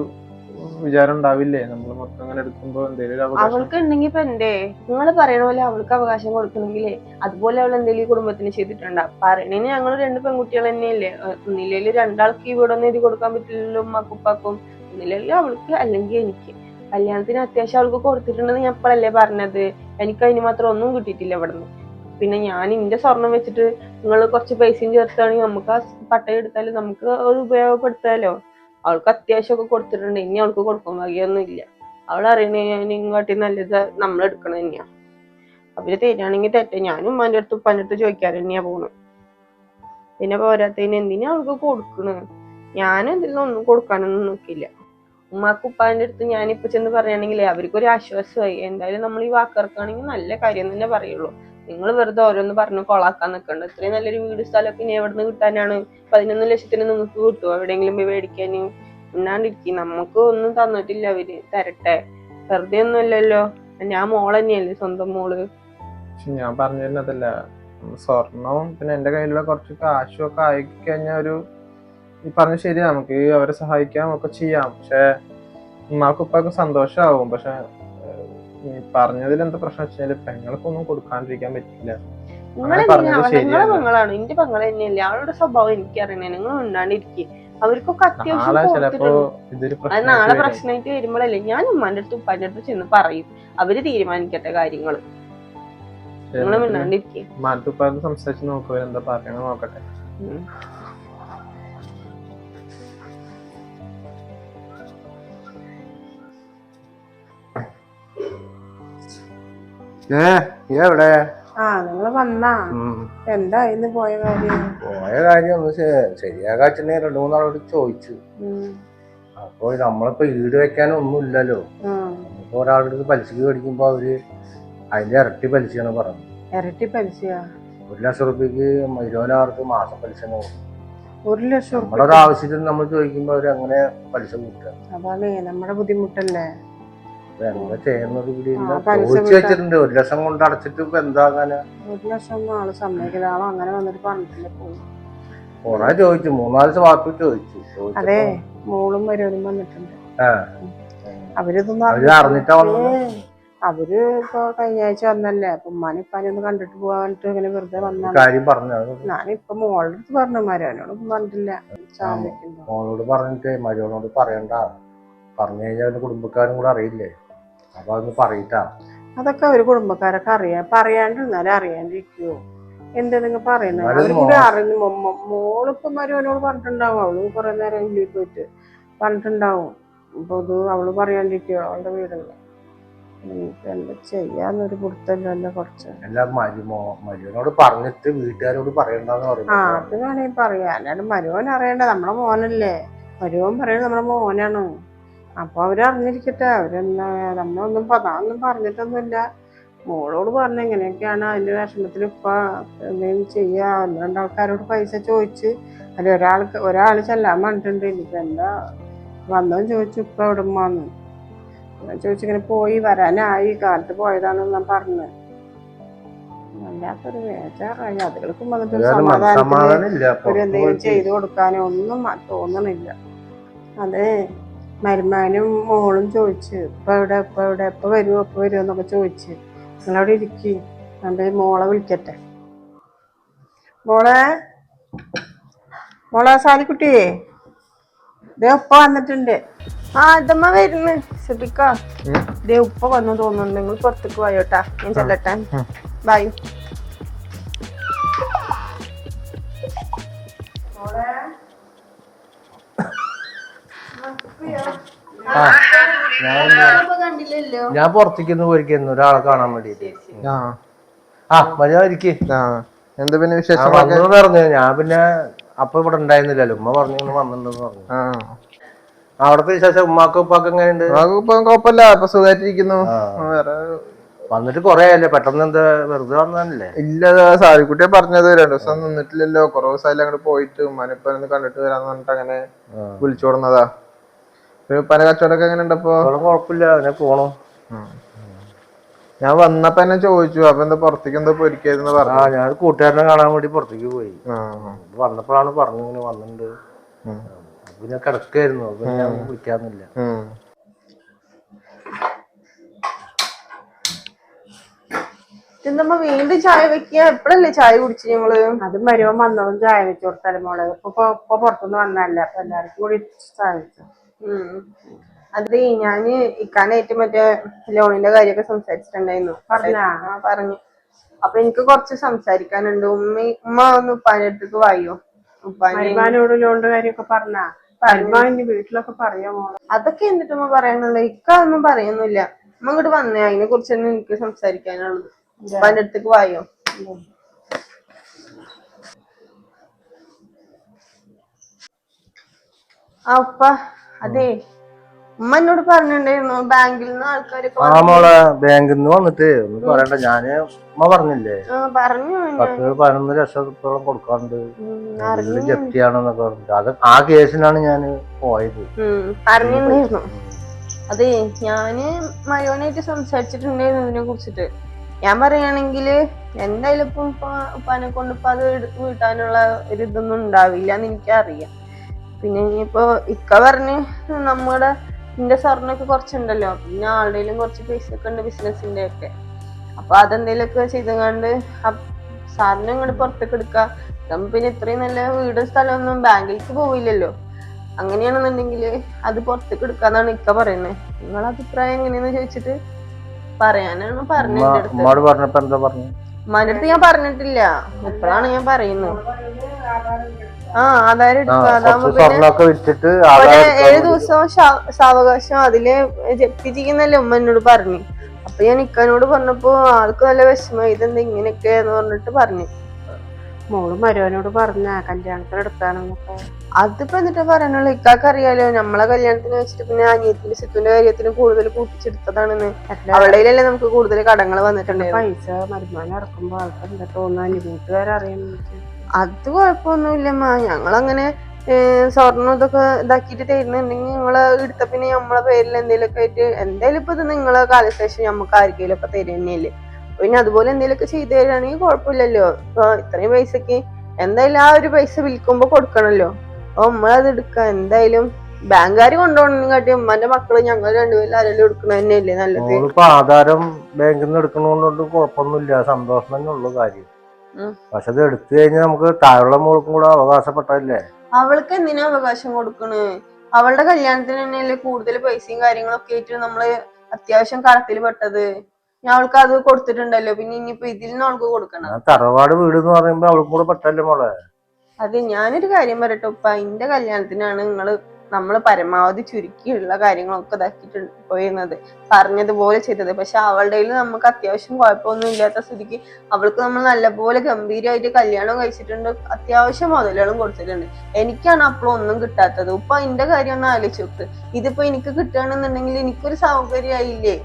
A: വിചാരം ഉണ്ടാവില്ലേ? നമ്മൾ മൊത്തം അങ്ങനെ എടുക്കുമ്പോ എന്തെങ്കിലും
D: അവൾക്ക് ഉണ്ടെങ്കിൽ ഇപ്പൊ എന്തേ? നിങ്ങൾ പറയണ പോലെ അവൾക്ക് അവകാശം കൊടുക്കണമെങ്കിലേ അതുപോലെ അവൾ എന്തെങ്കിലും കുടുംബത്തിന് ചെയ്തിട്ടുണ്ടാ? പറയണേന് ഞങ്ങൾ രണ്ട് പെൺകുട്ടികൾ തന്നെയല്ലേ. ഒന്നില്ലെങ്കിൽ രണ്ടാൾക്ക് ഈ വീടൊന്നും എഴുതി കൊടുക്കാൻ പറ്റില്ലല്ലോ ഉമ്മക്കുപ്പാക്കും ഒന്നില്ലെങ്കിൽ അവൾക്ക് അല്ലെങ്കിൽ എനിക്ക്. കല്യാണത്തിന് അത്യാവശ്യം അവൾക്ക് കൊടുത്തിട്ടുണ്ടെന്ന് ഞാൻ ഇപ്പോഴല്ലേ പറഞ്ഞത്. എനിക്ക് അതിന് മാത്രം ഒന്നും കിട്ടിയിട്ടില്ല ഇവിടുന്ന്. പിന്നെ ഞാൻ ഇന്റെ സ്വർണം വെച്ചിട്ട് നിങ്ങൾ കുറച്ച് പൈസയും ചേർത്താണെങ്കിൽ നമുക്ക് ആ പട്ടയം എടുത്താൽ നമുക്ക് അത് ഉപയോഗപ്പെടുത്താലോ? അവൾക്ക് അത്യാവശ്യമൊക്കെ കൊടുത്തിട്ടുണ്ട്. ഇനി അവൾക്ക് കൊടുക്കാൻ വകയൊന്നും ഇല്ല അവൾ ഇങ്ങോട്ടി നല്ലത് നമ്മൾ എടുക്കണ തന്നെയാ. അവർ തരികയാണെങ്കിൽ തെറ്റേ. ഞാനും ഉമ്മാന്റെ അടുത്ത് ഉപ്പാന്റെ അടുത്ത് ചോദിക്കാറ് തന്നെയാ പോണത്. പിന്നെ പോരാത്തതിന് എന്തിനാ അവൾക്ക് കൊടുക്കണ്? ഞാൻ എന്തെങ്കിലും ഒന്നും കൊടുക്കാനൊന്നും നോക്കില്ല ഉമ്മാക്ക് ഉപ്പാന്റെ അടുത്ത് ഞാൻ ഞാനിപ്പോ ചെന്ന് പറയുകയാണെങ്കിൽ അവർക്കൊരു ആശ്വാസമായി. എന്തായാലും നമ്മൾ ഈ വാക്കിറക്കുകയാണെങ്കിൽ നല്ല കാര്യം തന്നെ പറയുള്ളൂ. നിങ്ങൾ വെറുതെ ഓരോന്ന് പറഞ്ഞു കൊളാക്കാൻ നിൽക്കണ്ട ഇത്രയും നല്ലൊരു വീട് സ്ഥലമൊക്കെ ഇനി എവിടെ നിന്ന് കിട്ടാനാണ്? പതിനൊന്ന് ലക്ഷത്തിന് നിങ്ങൾക്ക് കിട്ടുമോ എവിടെയെങ്കിലും പോയി മേടിക്കാന്? ഇന്നാണ്ടിരിക്കും നമുക്ക് ഒന്നും തന്നിട്ടില്ല അവർ. തരട്ടെ. വെറുതെ ഒന്നും ഇല്ലല്ലോ ഞാൻ മോൾ തന്നെയല്ലേ സ്വന്തം
A: മോൾ. ഞാൻ പറഞ്ഞു തരുന്നതല്ല. സ്വർണവും പിന്നെ എന്റെ കയ്യിലുള്ള കുറച്ച് കാശും ഒക്കെ ആയി കഴിഞ്ഞാൽ ഒരു ഈ പറഞ്ഞ ശരി നമുക്ക് അവരെ സഹായിക്കാം ഒക്കെ ചെയ്യാം. പക്ഷെ ഉമ്മാക്കും ഉപ്പാക്കും സന്തോഷമാവും പക്ഷെ പറഞ്ഞതിൽ എന്താ പ്രശ്നം വെച്ചാൽ പെങ്ങൾക്കൊന്നും കൊടുക്കാണ്ടിരിക്കാൻ പറ്റില്ല.
D: പെങ്ങളാണ്. എന്റെ പെങ്ങളെ തന്നെയല്ലേ. അവളുടെ സ്വഭാവം എനിക്കറിയണേ. നിങ്ങൾ ഉണ്ടാണ്ടിരിക്കും അവർക്കൊക്കെ അത്യാവശ്യം
A: നാളെ
D: പ്രശ്നമായിട്ട് വരുമ്പോഴല്ലേ ഞാൻ ഉമ്മാന്റെ അടുത്ത് ഉപ്പാന്റെ അടുത്ത് ചെന്ന് പറയും. അവർ തീരുമാനിക്കട്ടെ കാര്യങ്ങൾ നിങ്ങൾ മിണ്ടാണ്ടിരിക്കേ.
A: മാറ്റുപ്പാട് സംസാരിച്ച് നോക്കുക എന്താ പറയണ നോക്കട്ടെ.
C: ഏ എവിടെ?
B: ആ നിങ്ങൾ വന്നാ.
C: ഉം.
B: എന്താ ഇന്ന് പോയ കാര്യം?
C: പോയ കാര്യം രണ്ടു മൂന്നാളോട് ചോദിച്ചു. അപ്പൊ നമ്മളിപ്പോ ഈട് വെക്കാനൊന്നും ഇല്ലല്ലോ. ഇപ്പൊ ഒരാളുടെ അടുത്ത് പലിശക്ക് മേടിക്കുമ്പോ അവർ അതിന്റെ ഇരട്ടി പലിശയാണ് പറഞ്ഞത്.
B: ഇരട്ടി പലിശ
C: ഒരു ലക്ഷം റുപ്യക്ക് ഇരുപതിനായിരത്തി മാസം പലിശ
B: ഒരു ലക്ഷം
C: നമ്മുടെ ആവശ്യത്തിന് നമ്മൾ ചോദിക്കുമ്പോ അവർ അങ്ങനെ പലിശ കൂട്ടുക.
B: അതാണ് നമ്മുടെ ബുദ്ധിമുട്ടല്ലേ?
C: എന്താ ചെയ്യുന്നത് കൂടി. ചോദിച്ചു വെച്ചിട്ടുണ്ട്. ഒരു ലക്ഷം കൊണ്ട് അടച്ചിട്ട് ഇപ്പൊ എന്താകാനാ
B: ഒരു ലക്ഷം ഒന്നും ആൾ സമ്മതിക്കില്ല. ആളോ അങ്ങനെ വന്നിട്ട് പറഞ്ഞിട്ടില്ല പോകും
C: കൊറേ ചോദിച്ചു. മൂന്നാൽ വാക്ക് ചോദിച്ചു.
B: അതെ മോളും വരുവനും വന്നിട്ടുണ്ട്. അവരിതൊന്നും
C: അവർ അറിഞ്ഞിട്ടാ?
B: അവർ ഇപ്പൊ കഴിഞ്ഞ ആഴ്ച വന്നല്ലേ? അപ്പൊ ഉമ്മാനെ ഉപ്പാനെ ഒന്ന് കണ്ടിട്ട് പോവാനിട്ട് ഇങ്ങനെ വെറുതെ വന്നാണ് ഞാനിപ്പൊ മോളുടെ അടുത്ത് പറഞ്ഞു. മരുവനോട് പറഞ്ഞിട്ടില്ല.
C: മോളോട് പറഞ്ഞിട്ട് മരുവനോട് പറയണ്ട. പറഞ്ഞു കഴിഞ്ഞാൽ കുടുംബക്കാരും കൂടെ അറിയില്ലേ? അപ്പൊ അതൊന്ന് പറയിട്ടാ.
B: അതൊക്കെ ഒരു കുടുംബക്കാരൊക്കെ അറിയാം. പറയാണ്ടിരുന്നാലും അറിയാണ്ടിരിക്കുവോ എന്താ നിങ്ങൾ പറയുന്നത്
C: അവർ
B: കൂടി അറിഞ്ഞു മോളിപ്പം മരുവനോട് പറഞ്ഞിട്ടുണ്ടാവും. അവൾ കുറെ നേരം ഉള്ളിൽ പോയിട്ട് പറഞ്ഞിട്ടുണ്ടാവും. അപ്പൊ അത് അവൾ പറയാണ്ടിരിക്കുവോ അവളുടെ വീടല്ലേ ഇനിയിപ്പോ എന്താ ചെയ്യാന്നൊരു പിടുത്തല്ലോ കുറച്ച്.
C: എല്ലാം മരുമോ മരുവനോട് പറഞ്ഞിട്ട് വീട്ടുകാരോട് പറയണ്ടെന്ന്
B: ആ
C: പറയുമ്പോ
B: അത് വേണമെങ്കിൽ പറയാം. അല്ലാണ്ട് മരുവൻ അറിയണ്ട. നമ്മളെ മോനല്ലേ. മരുവൻ പറയണത് നമ്മളെ മോനാണ്. അപ്പൊ അവരറിഞ്ഞിരിക്കട്ടെ. അവരെന്താ നമ്മളൊന്നും പതാന്നും പറഞ്ഞിട്ടൊന്നുമില്ല. മോളോട് പറഞ്ഞു എങ്ങനെയൊക്കെയാണ് അതിന്റെ വിഷമത്തിൽ ഇപ്പം എന്തെങ്കിലും ചെയ്യാ? ഒന്ന് രണ്ടാൾക്കാരോട് പൈസ ചോദിച്ച്. അല്ലെ ഒരാൾക്ക് ഒരാൾ ചെല്ലാൻ പറഞ്ഞിട്ടുണ്ട്. ഇനിയിപ്പോൾ എന്താ വന്നതും ചോദിച്ചു ഇപ്പൊ എവിടെ വന്നു ചോദിച്ചിങ്ങനെ പോയി വരാനായി. കാലത്ത് പോയതാണെന്ന് ഞാൻ പറഞ്ഞു വല്ലാത്തൊരു വേജാറായി അതുകൾക്ക് വന്നിട്ട് സമാധാനത്തിന് ഒരു എന്തെങ്കിലും ചെയ്തു കൊടുക്കാനോ ഒന്നും തോന്നണില്ല. അതെ. മരുമാനും മോളും ചോദിച്ച് ഇപ്പൊ എവിടെ? ഇപ്പൊ എവിടെ? എപ്പൊ വരുമോ എപ്പൊ വരുമോ എന്നൊക്കെ ചോദിച്ച് നിങ്ങളവിടെ ഇരിക്കി. കണ്ട് മോളെ വിളിക്കട്ടെ. മോളെ മോളെ സാലിക്കുട്ടിയേ ദേ ഉപ്പ വന്നിട്ടുണ്ട്.
D: ആ ഇതമ്മ വരുന്നു. ശ്രദ്ധിക്ക? ദേ ഉപ്പ വന്നു തോന്നുന്നുണ്ട് നിങ്ങൾ പുറത്തേക്ക് പോയോട്ടാ. ഞാൻ ചെല്ലട്ടെ. ബൈ.
C: ആ, ഞാൻ
D: കണ്ടില്ലല്ലോ.
C: ഞാൻ പുറത്തേക്ക് പോയിരിക്കുന്നു ഒരാളെ കാണാൻ വേണ്ടിട്ട്
A: ആ.
C: ആ മര്യാദ ഇരിക്കേ
A: ആ. എന്താ പിന്നെ വിശേഷം
C: വന്നു പറഞ്ഞു. ഞാൻ പിന്നെ അപ്പൊ ഇവിടെ ഉണ്ടായിരുന്നില്ലല്ലോ. ഉമ്മ പറഞ്ഞു വന്നിട്ടുണ്ടെന്ന് പറഞ്ഞു.
A: ആ.
C: അവിടത്തെ വിശേഷം? ഉമ്മാക്കും ഉപ്പാക്കും എങ്ങനെയുണ്ട്?
A: ഇപ്പൊ കുഴപ്പമില്ല. ഇപ്പൊ സുഖമായിട്ടിരിക്കുന്നു. വേറെ
C: വന്നിട്ട് കൊറേ ആയല്ലേ? പെട്ടെന്ന് എന്താ വെറുതെ വന്നല്ലേ
A: ഇല്ല സാരിക്കുട്ടിയെ പറഞ്ഞത്. രണ്ടു ദിവസം നിന്നിട്ടില്ലല്ലോ. കുറെ ദിവസമായില്ല അങ്ങോട്ട് പോയിട്ട്. ഉമ്മാനിപ്പനെ കണ്ടിട്ട് വരാന്ന് പറഞ്ഞിട്ട് അങ്ങനെ വിളിച്ചു കൊടുന്നതാ. പിന്നെ പല കച്ചവടമൊക്കെ എങ്ങനെ ഉണ്ടപ്പോ
C: കുഴപ്പമില്ല അങ്ങനെ പോണു.
A: ഞാൻ വന്നപ്പോ എന്നെ ചോദിച്ചു അപ്പൊ എന്താ പുറത്തേക്ക് എന്താ പൊരിക്കായിരുന്നു
C: ആ
A: പറഞ്ഞു.
C: ഞാൻ കൂട്ടുകാരനെ കാണാൻ വേണ്ടി പുറത്തേക്ക് പോയി.
A: ആ
C: വന്നപ്പോഴാണ് പറഞ്ഞു ഇങ്ങനെ വന്നിട്ടുണ്ട്. പിന്നെ കിടക്കായിരുന്നു പിന്നെ ഞാൻ വിളിക്കാന്നില്ല.
D: വീണ്ടും ചായ വെക്കുക എപ്പോഴല്ലേ ചായ കുടിച്ചു ഞങ്ങൾ?
B: അത് മരുവൻ വന്നതും ചായ വെച്ചു കൊടുത്താലും മോളെ. ഇപ്പൊ പുറത്തുനിന്ന് വന്നല്ലേ അപ്പൊ എല്ലാവർക്കും കൂടി ചായ വെച്ചു.
D: അതേ ഞാൻ ഇക്കാനായിട്ട് മറ്റേ ലോണിന്റെ കാര്യമൊക്കെ സംസാരിച്ചിട്ടുണ്ടായിരുന്നു.
B: പറഞ്ഞാ?
D: പറഞ്ഞു. അപ്പൊ എനിക്ക് കുറച്ച് സംസാരിക്കാനുണ്ട്. ഉമ്മ ഉമ്മ ഒന്ന് ഉപ്പാന്റെ അടുത്തേക്ക് വായോ?
B: ഉപ്പാനോട് ലോണിന്റെ കാര്യമൊക്കെ പറഞ്ഞാ? ഇനി വീട്ടിലൊക്കെ പറയാമോ
D: അതൊക്കെ എന്നിട്ട് ഉമ്മ പറയാനുള്ളത് ഇക്ക ഒന്നും പറയുന്നില്ല. ഉമ്മ ഇങ്ങോട്ട് വന്നേ. അതിനെ കുറിച്ച് തന്നെ എനിക്ക് സംസാരിക്കാനുള്ളത്. ഉപ്പാന്റെ അടുത്തേക്ക് വായോ? ആ ഉപ്പ. അതെ. ഉമ്മ എന്നോട് പറഞ്ഞിട്ടുണ്ടായിരുന്നു ബാങ്കിൽ നിന്ന് ആൾക്കാരൊക്കെ
C: ആ മോളെ ബാങ്കിൽ നിന്ന് വന്നിട്ട് ഒന്നും പറയണ്ട ഞാൻ ഉമ്മ പറഞ്ഞില്ലേ?
D: പറഞ്ഞു.
C: പത്ത് പതിനൊന്ന് ലക്ഷത്തോളം കൊടുക്കാറുണ്ട്. ജപ്തിയാണെന്നൊക്കെ പറഞ്ഞിട്ട്. അത് ആ കേസിനാണ് ഞാൻ പോയത്.
D: പറഞ്ഞിരുന്നു അതെ ഞാൻ മയോനായിട്ട് സംസാരിച്ചിട്ടുണ്ടായിരുന്നു ഇതിനെ കുറിച്ചിട്ട്. ഞാൻ പറയുകയാണെങ്കിൽ എന്തായാലും ഇപ്പം ഉപ്പ- ഉപ്പാനെ കൊണ്ട് ഇപ്പൊ അത് എടുത്ത് വീട്ടാനുള്ള ഒരു ഇതൊന്നും ഉണ്ടാവില്ല എന്ന് എനിക്കറിയാം. പിന്നെ ഇനിയിപ്പോ ഇക്ക പറഞ്ഞ് നമ്മുടെ എന്റെ സാറിനൊക്കെ കുറച്ചുണ്ടല്ലോ. പിന്നെ ആളുടെയിലും കുറച്ച് പൈസ ഒക്കെ ഉണ്ട് ബിസിനസിന്റെ ഒക്കെ. അപ്പൊ അതെന്തെങ്കിലുമൊക്കെ ചെയ്തങ്ങാണ്ട് സാറിനെ ഇങ്ങോട്ട് പുറത്തേക്ക് എടുക്കാം. നമ്മ പിന്നെ ഇത്രയും നല്ല വീടും സ്ഥലമൊന്നും ബാങ്കിലേക്ക് പോവില്ലല്ലോ. അങ്ങനെയാണെന്നുണ്ടെങ്കിൽ അത് പുറത്തേക്ക് എടുക്കാന്നാണ് ഇക്ക പറയുന്നത് നിങ്ങളെ അഭിപ്രായം എങ്ങനെയാന്ന് ചോദിച്ചിട്ട് പറയാനാണ് പറഞ്ഞത്
C: മനടുത്ത്
D: ഉമ്മാന്റെ അടുത്ത് ഞാൻ പറഞ്ഞിട്ടില്ല. ഇപ്പോഴാണ് ഞാൻ പറയുന്നത്.
C: സ്വർണമൊക്കെ വിറ്റിട്ട്
D: ഏഴ് ദിവസം സാവകാശം അതിൽ ജപ്തി ചെയ്യുന്നല്ലേ ഉമ്മ എന്നോട് പറഞ്ഞു. അപ്പൊ ഞാൻ ഇക്കാനോട് പറഞ്ഞപ്പോ ആൾക്ക് നല്ല വിഷമം ഇതെന്താ ഇങ്ങനെയൊക്കെ? എന്ന് പറഞ്ഞിട്ട് പറഞ്ഞു.
B: മോൾ മരുവനോട് പറഞ്ഞ കല്യാണത്തിന് എടുക്കാണെന്നൊക്കെ
D: അതിപ്പോ എന്നിട്ട് പറയാനുള്ള ഇക്കാക്ക് അറിയാലോ നമ്മളെ കല്യാണത്തിന് വെച്ചിട്ട് പിന്നെ അനിയത്തിന്റെ സിത്തുവിന്റെ കാര്യത്തിന് കൂടുതൽ കൂട്ടിച്ചെടുത്തതാണെന്ന്. അവളുടെ കയ്യിലല്ലേ നമുക്ക് കൂടുതൽ കടങ്ങൾ വന്നിട്ടുണ്ട്
B: പൈസ മരുമാനം ഇറക്കുമ്പോ ആൾക്കാർ എന്താ തോന്നുന്നു വീട്ടുകാരറിയാൻ
D: അത് കുഴപ്പമൊന്നുമില്ലമ്മ ഞങ്ങളങ്ങനെ സ്വർണം ഇതൊക്കെ ഇതാക്കിയിട്ട് തരുന്നുണ്ടെങ്കിൽ നിങ്ങൾ എടുത്ത പിന്നെ നമ്മളെ പേരിൽ എന്തെങ്കിലുമൊക്കെ ആയിട്ട് എന്തായാലും ഇപ്പൊ ഇത് നിങ്ങളെ കാലശേഷം നമുക്ക് ആർക്കെങ്കിലും ഒക്കെ തരുന്നില്ലേ പിന്നെ അതുപോലെ എന്തെങ്കിലുമൊക്കെ ചെയ്തു തരുകയാണെങ്കിൽ കുഴപ്പമില്ലല്ലോ. ഇപ്പൊ ഇത്രയും പൈസക്ക് എന്തായാലും ആ ഒരു പൈസ വിൽക്കുമ്പോ കൊടുക്കണല്ലോ. അപ്പൊ നമ്മളത് എടുക്കുക എന്തായാലും ബാങ്കുകാർ കൊണ്ടുപോകണെക്കാട്ടി ഉമ്മാന്റെ മക്കൾ ഞങ്ങൾ രണ്ടുപേരും ആരെങ്കിലും എടുക്കണ തന്നെയല്ലേ നല്ലത്.
C: ആധാരം ബാങ്കിൽ നിന്ന് എടുക്കണോണ്ട് കുഴപ്പമൊന്നുമില്ല സന്തോഷം തന്നെ ഉള്ളു കാര്യം. പക്ഷെ അത് എടുത്തു കഴിഞ്ഞാൽ നമുക്ക് താഴെയുള്ള മോൾക്കും കൂടെ അവകാശപ്പെട്ടല്ലേ
D: അവൾക്ക് എന്തിനാ അവകാശം കൊടുക്കണേ? അവളുടെ കല്യാണത്തിന് തന്നെയല്ലേ കൂടുതൽ പൈസയും കാര്യങ്ങളൊക്കെ ആയിട്ട് നമ്മൾ അത്യാവശ്യം കടത്തിൽ പെട്ടത്. ഞാൻ അവൾക്ക് അത് കൊടുത്തിട്ടുണ്ടല്ലോ. പിന്നെ ഇനിയിപ്പോ ഇതിൽ നിന്ന് അവൾക്ക് കൊടുക്കണം.
C: തറവാട് വീട് എന്ന് പറയുമ്പോ അവൾക്കും കൂടെ പെട്ടല്ലേ മോളെ?
D: അതെ ഞാനൊരു കാര്യം പറയട്ടെ ഉപ്പ. എന്റെ കല്യാണത്തിനാണ് നിങ്ങൾ നമ്മൾ പരമാവധി ചുരുക്കിയുള്ള കാര്യങ്ങളൊക്കെ ഇതാക്കിയിട്ട് പോയിരുന്നത്. പറഞ്ഞതുപോലെ ചെയ്തത്. പക്ഷെ അവളുടെ നമുക്ക് അത്യാവശ്യം കുഴപ്പമൊന്നും ഇല്ലാത്ത സ്ഥിതിക്ക് അവൾക്ക് നമ്മൾ നല്ലപോലെ ഗംഭീരമായിട്ട് കല്യാണം കഴിച്ചിട്ടുണ്ട്. അത്യാവശ്യം മുതലുകളും കൊടുത്തിട്ടുണ്ട്. എനിക്കാണ് അപ്പോഴും ഒന്നും കിട്ടാത്തത്. ഉപ്പ എന്റെ കാര്യം ഒന്ന് ആലോചിച്ച് നോക്ക്. ഇതിപ്പോ എനിക്ക് കിട്ടുകയാണെന്നുണ്ടെങ്കിൽ എനിക്കൊരു സൗകര്യമായില്ലേ?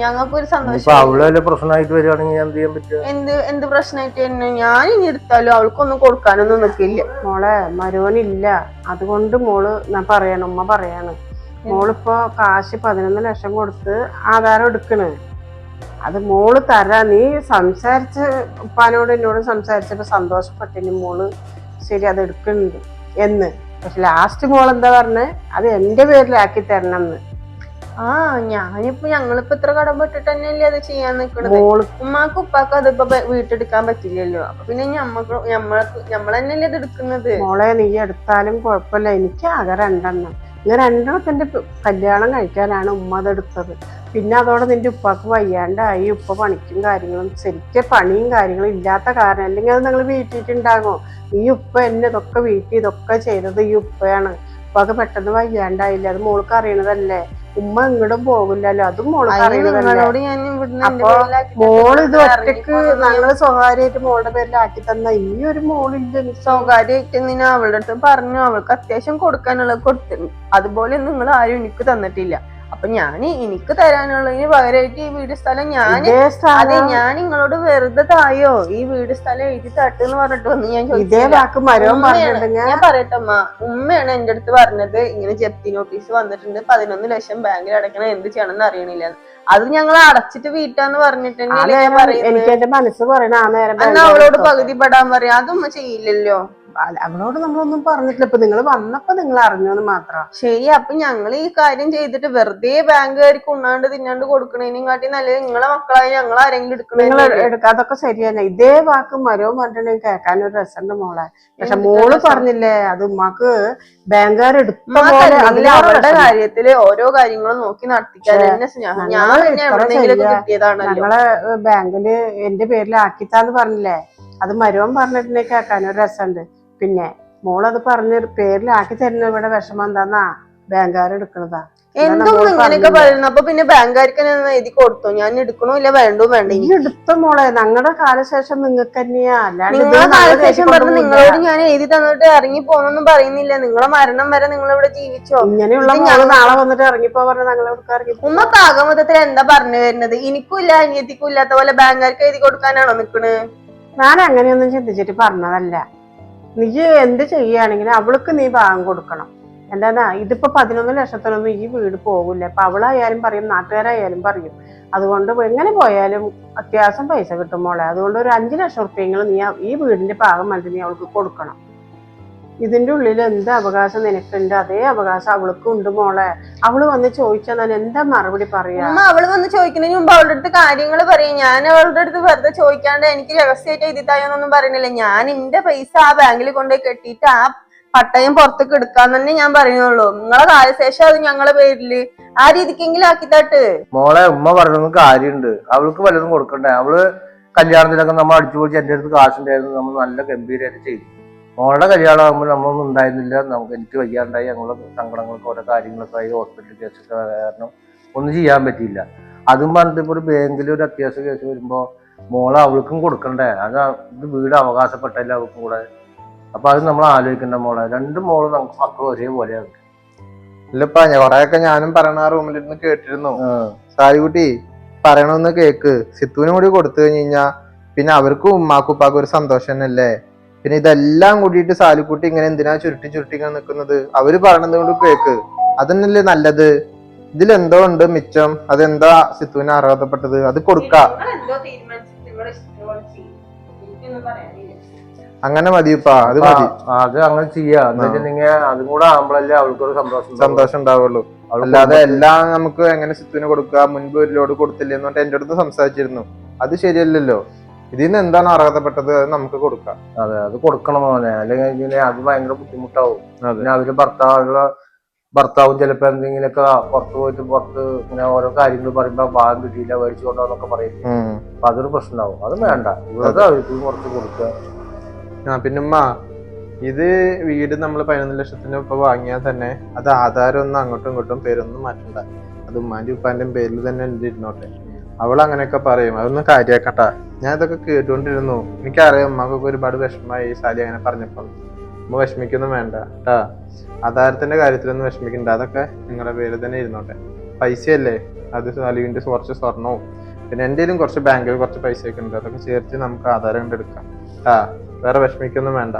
D: ഞങ്ങൾക്കൊരു സന്തോഷം
C: അവൾ പ്രശ്നമായിട്ട് വരികയാണെങ്കിൽ എന്ത് ചെയ്യാൻ
D: എന്ത് എന്ത് പ്രശ്നമായിട്ട് തന്നെ ഞാൻ ഇനി എടുത്താലും അവൾക്കൊന്നും കൊടുക്കാനൊന്നും നിൽക്കില്ല.
B: മോളെ മരുവനില്ല അതുകൊണ്ട് മോൾ ഞാൻ പറയണം ഉമ്മ പറയാണ്. മോളിപ്പോ കാശ് പതിനൊന്ന് ലക്ഷം കൊടുത്ത് ആധാരം എടുക്കണ്. അത് മോൾ തരാ. നീ സംസാരിച്ച് ഉപ്പാനോട് എന്നോട് സംസാരിച്ചപ്പോ സന്തോഷപ്പെട്ടിന് മോൾ ശരി അത് എടുക്കുന്നുണ്ട് എന്ന്. പക്ഷെ ലാസ്റ്റ് മോൾ എന്താ പറഞ്ഞേ? അത് എന്റെ പേരിലാക്കി തരണം എന്ന്.
D: ആ ഞാനിപ്പോ ഞങ്ങളിപ്പോ ഇത്ര കടപ്പെട്ടിട്ട് തന്നെയല്ലേ അത് ചെയ്യാൻ നിക്കണത്? ഉമ്മാക്ക് ഉപ്പാക്ക് അതിപ്പോ വീട്ടെടുക്കാൻ പറ്റില്ലല്ലോ. അപ്പൊ പിന്നെ ഞമ്മക്ക് ഞമ്മൾക്ക് ഞമ്മൾ തന്നെയല്ലേ ഇത് എടുക്കുന്നത്?
B: മോളെ നീ എടുത്താലും കുഴപ്പമില്ല. എനിക്ക് ആകെ രണ്ടെണ്ണം. ഇങ്ങനെ രണ്ടെണ്ണത്തിന്റെ കല്യാണം കഴിക്കാനാണ് ഉമ്മ അതെടുത്തത് പിന്നെ അതോടെ നിന്റെ ഉപ്പാക്ക് വയ്യാണ്ടായി. ഉപ്പ പണിക്കും കാര്യങ്ങളും ശരിക്കും പണിയും കാര്യങ്ങളും ഇല്ലാത്ത കാരണം. അല്ലെങ്കിൽ അത് നിങ്ങൾ വീട്ടിട്ടുണ്ടാകുമോ ഈ ഉപ്പ എന്നെ ഇതൊക്കെ വീട്ടിൽ ഇതൊക്കെ ചെയ്തത് ഈ ഉപ്പയാണ്. ഉപ്പാക്ക് പെട്ടെന്ന് വയ്യാണ്ടായില്ല? അത് മോൾക്ക് അറിയണതല്ലേ? ഉമ്മ ഇങ്ങോട്ടും പോകില്ലല്ലോ അതും
D: മോൾ
B: മോൾ ഇത്
D: ഒറ്റയ്ക്ക്
B: ഞങ്ങൾ സ്വകാര്യമായിട്ട് മോളുടെ പേരിലാക്കി തന്ന. ഈ ഒരു മോളില്ല.
D: സ്വകാര്യമായിട്ട് നിന്നെ അവളുടെ അടുത്ത് പറഞ്ഞു. അവൾക്ക് അത്യാവശ്യം കൊടുക്കാനുള്ള കൊടുത്തു അതുപോലെ നിങ്ങൾ ആരും എനിക്ക് തന്നിട്ടില്ല. അപ്പൊ ഞാൻ എനിക്ക് തരാനുള്ളതിന് പകരമായിട്ട് ഈ വീട് സ്ഥലം ഞാൻ അതെ ഞാൻ നിങ്ങളോട് വെറുതെ തായോ? ഈ വീട് സ്ഥലം എഴുതി തട്ട് എന്ന് പറഞ്ഞിട്ട് വന്ന് ഞാൻ ഉമ്മയാണ്. ഞാൻ പറയട്ടെ അമ്മ ഉമ്മയാണ് എന്റെ അടുത്ത് പറഞ്ഞത്. ഇങ്ങനെ ജപ്തി നോട്ടീസ് വന്നിട്ടുണ്ട്. പതിനൊന്ന് ലക്ഷം ബാങ്കിൽ അടക്കണം എന്ത് ചെയ്യണമെന്ന് അറിയണില്ല. അത് ഞങ്ങൾ അടച്ചിട്ട് വീട്ടാന്ന് പറഞ്ഞിട്ടുണ്ടെങ്കിൽ അവളോട്. പകുതി പെടാൻ പറയാം. അതൊന്നും ചെയ്യില്ലല്ലോ.
B: അവളോട് നമ്മളൊന്നും പറഞ്ഞിട്ടില്ല. ഇപ്പൊ നിങ്ങൾ വന്നപ്പോ നിങ്ങൾ അറിഞ്ഞെന്ന് മാത്രം.
D: ശരി അപ്പൊ ഞങ്ങൾ ഈ കാര്യം ചെയ്തിട്ട് വെറുതെ ബാങ്കുകാർക്ക് ഉണ്ണാണ്ട് തിന്നാണ്ട് കൊടുക്കണേനും കാട്ടി നല്ലത് നിങ്ങളെ മക്കളായി ഞങ്ങൾ ആരെങ്കിലും
B: നിങ്ങൾ
D: എടുക്കണേ
B: എടുക്കാതൊക്കെ ശരിയല്ല. ഇതേ വാക്ക് മരവും പറഞ്ഞിട്ടുണ്ടെങ്കിൽ കേൾക്കാൻ ഒരു രസമുണ്ട് മോളെ. പക്ഷെ
D: മോൾ
B: പറഞ്ഞില്ലേ അത് ഉമ്മാക്ക് ബാങ്കുകാർ അവരുടെ
D: കാര്യത്തിൽ ഓരോ കാര്യങ്ങളും നോക്കി നടത്തിക്കാൻ തന്നെ സ്നേഹം ഞാൻ
B: ഞങ്ങൾ ബാങ്കിൽ എന്റെ പേരിൽ ആക്കിത്താന്ന് പറഞ്ഞില്ലേ? അത് മരവും പറഞ്ഞിട്ടുണ്ടെങ്കിൽ കേൾക്കാൻ ഒരു രസമുണ്ട്. പിന്നെ മോളത് പറഞ്ഞ പേരിലാക്കി തരുന്ന ഇവിടെ വിഷമം എന്താന്നാ? ബാങ്കുകാർ എടുക്കണതാ.
D: എന്തും ഇങ്ങനെയൊക്കെ? പറയുന്നു അപ്പൊ പിന്നെ ബാങ്കുകാർക്ക് എഴുതി കൊടുത്തു? ഞാൻ എടുക്കണമില്ല വേണ്ടോ വേണ്ട?
B: ഈ എടുത്ത മോളെ. ഞങ്ങളുടെ കാലശേഷം നിങ്ങൾക്ക് തന്നെയാ. അല്ലാണ്ട് ഇത്
D: നിങ്ങളെ
B: ഞങ്ങൾ
D: കാലശേഷം പറഞ്ഞു നിങ്ങളോട് ഞാൻ എഴുതി തന്നിട്ട് ഇറങ്ങി പോന്നൊന്നും പറയുന്നില്ല. നിങ്ങളെ മരണം വരെ നിങ്ങൾ ഇവിടെ ജീവിച്ചോ?
B: ഇങ്ങനെയുള്ള
D: ഞങ്ങൾ-
B: നാളെ വന്നിട്ട് ഇറങ്ങിപ്പോ പറഞ്ഞ ഞങ്ങൾ ഇറങ്ങി
D: ഉമ്മ പാകമതത്തിൽ എന്താ പറഞ്ഞു വരുന്നത്? എനിക്കും ഇല്ല അനിയത്തിക്കും ഇല്ലാത്ത പോലെ ബാങ്കുകാർക്ക് എഴുതി കൊടുക്കാനാണോ നിക്കണ്?
B: ഞാൻ അങ്ങനെയൊന്നും ചിന്തിച്ചിട്ട് പറഞ്ഞതല്ല. നീ എന്ത് ചെയ്യുകയാണെങ്കിലും അവൾക്ക് നീ ഭാഗം കൊടുക്കണം. എന്താ ഇതിപ്പോ പതിനൊന്ന് ലക്ഷത്തിനൊന്നും ഈ വീട് പോകില്ല അപ്പൊ അവളായാലും പറയും നാട്ടുകാരായാലും പറയും. അതുകൊണ്ട് എങ്ങനെ പോയാലും അത്യാവശ്യം പൈസ കിട്ടും മോളെ. അതുകൊണ്ട് ഒരു അഞ്ചു ലക്ഷം റുപ്യെങ്കിലും നീ ഈ വീടിന്റെ ഭാഗം മനസ്സിൽ നീ അവൾക്ക് കൊടുക്കണം. ഇതിന്റെ ഉള്ളിൽ എന്ത് അവകാശം നിനക്കുണ്ട്? അതേ അവകാശം അവൾക്കും ഉണ്ട് മോളെ. അവൾ വന്ന് ചോദിച്ചാൽ ഞാൻ എന്താ മറുപടി പറയാ?
D: ഉമ്മ അവൾ വന്ന് ചോദിക്കുന്നതിന് മുമ്പ് അവളുടെ അടുത്ത് കാര്യങ്ങൾ പറയും. ഞാൻ അവളുടെ അടുത്ത് വെറുതെ ചോദിക്കാണ്ട് എനിക്ക് രഹസ്യമായിട്ട് എഴുതി തായോന്നൊന്നും പറയുന്നില്ല. ഞാൻ എന്റെ പൈസ ആ ബാങ്കിൽ കൊണ്ടുപോയി കെട്ടിയിട്ട് ആ പട്ടയം പുറത്തേക്ക് എടുക്കാന്ന് തന്നെ ഞാൻ പറയുന്നുള്ളൂ. നിങ്ങളെ കാലശേഷം അത് ഞങ്ങളെ പേരിൽ ആ രീതിക്കെങ്കിലും ആക്കിത്തട്ട്
C: മോളെ ഉമ്മ പറഞ്ഞ കാര്യമുണ്ട്. അവൾക്ക് വല്ലതും കൊടുക്കണ്ടേ? അവൾ കല്യാണത്തിനൊക്കെ നമ്മൾ അടിച്ചു പൊളിച്ച് എന്റെ അടുത്ത് കാശുണ്ടായിരുന്നു. നമ്മൾ നല്ല ഗംഭീരമായിട്ട് ചെയ്തു. മോളുടെ കല്യാണം ആകുമ്പോൾ നമ്മളൊന്നും ഉണ്ടായിരുന്നില്ല. നമുക്ക് എനിക്ക് വയ്യാണ്ടായി. ഞങ്ങളെ സങ്കടങ്ങൾക്ക് ഓരോ കാര്യങ്ങളൊക്കെ ആയി ഹോസ്പിറ്റൽ കേസൊക്കെ കാരണം ഒന്നും ചെയ്യാൻ പറ്റിയില്ല. അതും പറഞ്ഞിട്ട് ഇപ്പോൾ ഒരു ബാങ്കിൽ ഒരു അത്യാവശ്യ കേസ് വരുമ്പോൾ മോളെ അവൾക്കും കൊടുക്കണ്ടേ? അത് ഇത് വീട് അവകാശപ്പെട്ടല്ലേ അവൾക്കും കൂടെ. അപ്പൊ അത് നമ്മൾ ആലോചിക്കേണ്ട മോളെ. രണ്ട് മോൾ നമുക്ക് മക്കൾ ഒരേപോലെയാണ്.
A: ഇല്ലപ്പാ ഞാൻ കൊറേയൊക്കെ ഞാനും പറയണ ആ റൂമിലിരുന്ന് കേട്ടിരുന്നു. സായികുട്ടി പറയണമെന്ന് കേക്ക്. സിത്തുവിനും കൂടി കൊടുത്തു കഴിഞ്ഞു കഴിഞ്ഞാ പിന്നെ അവർക്കും ഉമ്മാക്കും ഉപ്പാക്കും ഒരു സന്തോഷം തന്നെയല്ലേ? പിന്നെ ഇതെല്ലാം കൂടിയിട്ട് സാലിക്കുട്ടി ഇങ്ങനെ എന്തിനാ ചുരുട്ടി ചുരുട്ടി ഇങ്ങനെ നിൽക്കുന്നത് അവർ പറയണത് കൊണ്ട് കേക്ക്. അതന്നല്ലേ നല്ലത്? ഇതിലെന്തോ ഉണ്ട് മിച്ചം? അതെന്താ സിത്തുവിന് അർഹതപ്പെട്ടത് അത് കൊടുക്ക. അങ്ങനെ മതിപ്പാ അത് മതി.
C: അത് അങ്ങനെ ചെയ്യാ. അതും കൂടെ ആകുമ്പോഴല്ലേ അവൾക്കൊരു സന്തോഷം ഉണ്ടാവുള്ളൂ.
A: സന്തോഷം ഉണ്ടാവുള്ളൂ. അല്ലാതെ എല്ലാം നമുക്ക് എങ്ങനെ സിത്തുവിന് കൊടുക്കുക മുൻപ് ഒരു ലോഡ് കൊടുത്തില്ല എന്നിട്ട് പറഞ്ഞിട്ട് എന്റെ അടുത്ത് സംസാരിച്ചിരുന്നു. അത് ശരിയല്ലല്ലോ. ഇതിൽ നിന്ന് എന്താണ് അർഹതപ്പെട്ടത്? അത് നമുക്ക് കൊടുക്കാം.
C: അതെ അത് കൊടുക്കണം മോനെ. അല്ലെങ്കിൽ അത് ഭയങ്കര ബുദ്ധിമുട്ടാവും. പിന്നെ അവർ ഭർത്താവുള്ള ഭർത്താവും ചിലപ്പോ എന്തെങ്കിലുമൊക്കെ പുറത്ത് പോയിട്ട് പുറത്ത് ഇങ്ങനെ ഓരോ കാര്യങ്ങൾ പറയുമ്പോ ഭാഗം കിട്ടിയില്ല മേടിച്ചു കൊണ്ടോന്നൊക്കെ പറയും. അപ്പൊ അതൊരു പ്രശ്നമാവും. അത് വേണ്ട. ഇവിടെ അവർക്ക് കുറച്ച് കൊടുക്കുക.
A: ആ പിന്നെ ഇത് വീട് നമ്മൾ പതിനൊന്ന് ലക്ഷത്തിന് ഇപ്പൊ വാങ്ങിയാൽ തന്നെ അത് ആധാരം ഒന്നും അങ്ങോട്ടും ഇങ്ങോട്ടും പേരൊന്നും മാറ്റണ്ട. അത് ഉമ്മാന്റെ ഉപ്പാന്റെയും പേരിൽ തന്നെ ഇരുന്നോട്ടെ അവൾ അങ്ങനെയൊക്കെ പറയും. അതൊന്നും കാര്യാക്കട്ട ഞാൻ ഇതൊക്കെ കേട്ടുകൊണ്ടിരുന്നു എനിക്കറിയാം ഉമ്മക്കൊക്കെ ഒരുപാട് വിഷമമായി സാലി അങ്ങനെ പറഞ്ഞപ്പോൾ. ഉമ്മ വിഷമിക്കൊന്നും വേണ്ട കേട്ടാ ആധാരത്തിന്റെ കാര്യത്തിലൊന്നും വിഷമിക്കണ്ട. അതൊക്കെ നിങ്ങളുടെ പേര് തന്നെ ഇരുന്നോട്ടെ. പൈസയല്ലേ? അത് സാലിവിന്റെ കുറച്ച് സ്വർണവും. പിന്നെ എന്റെയിലും കുറച്ച് ബാങ്കിൽ കുറച്ച് പൈസയൊക്കെ ഉണ്ട്. അതൊക്കെ ചേർത്ത് നമുക്ക് ആധാരം കണ്ടെടുക്കാം. ആ വേറെ വിഷമിക്കൊന്നും വേണ്ട.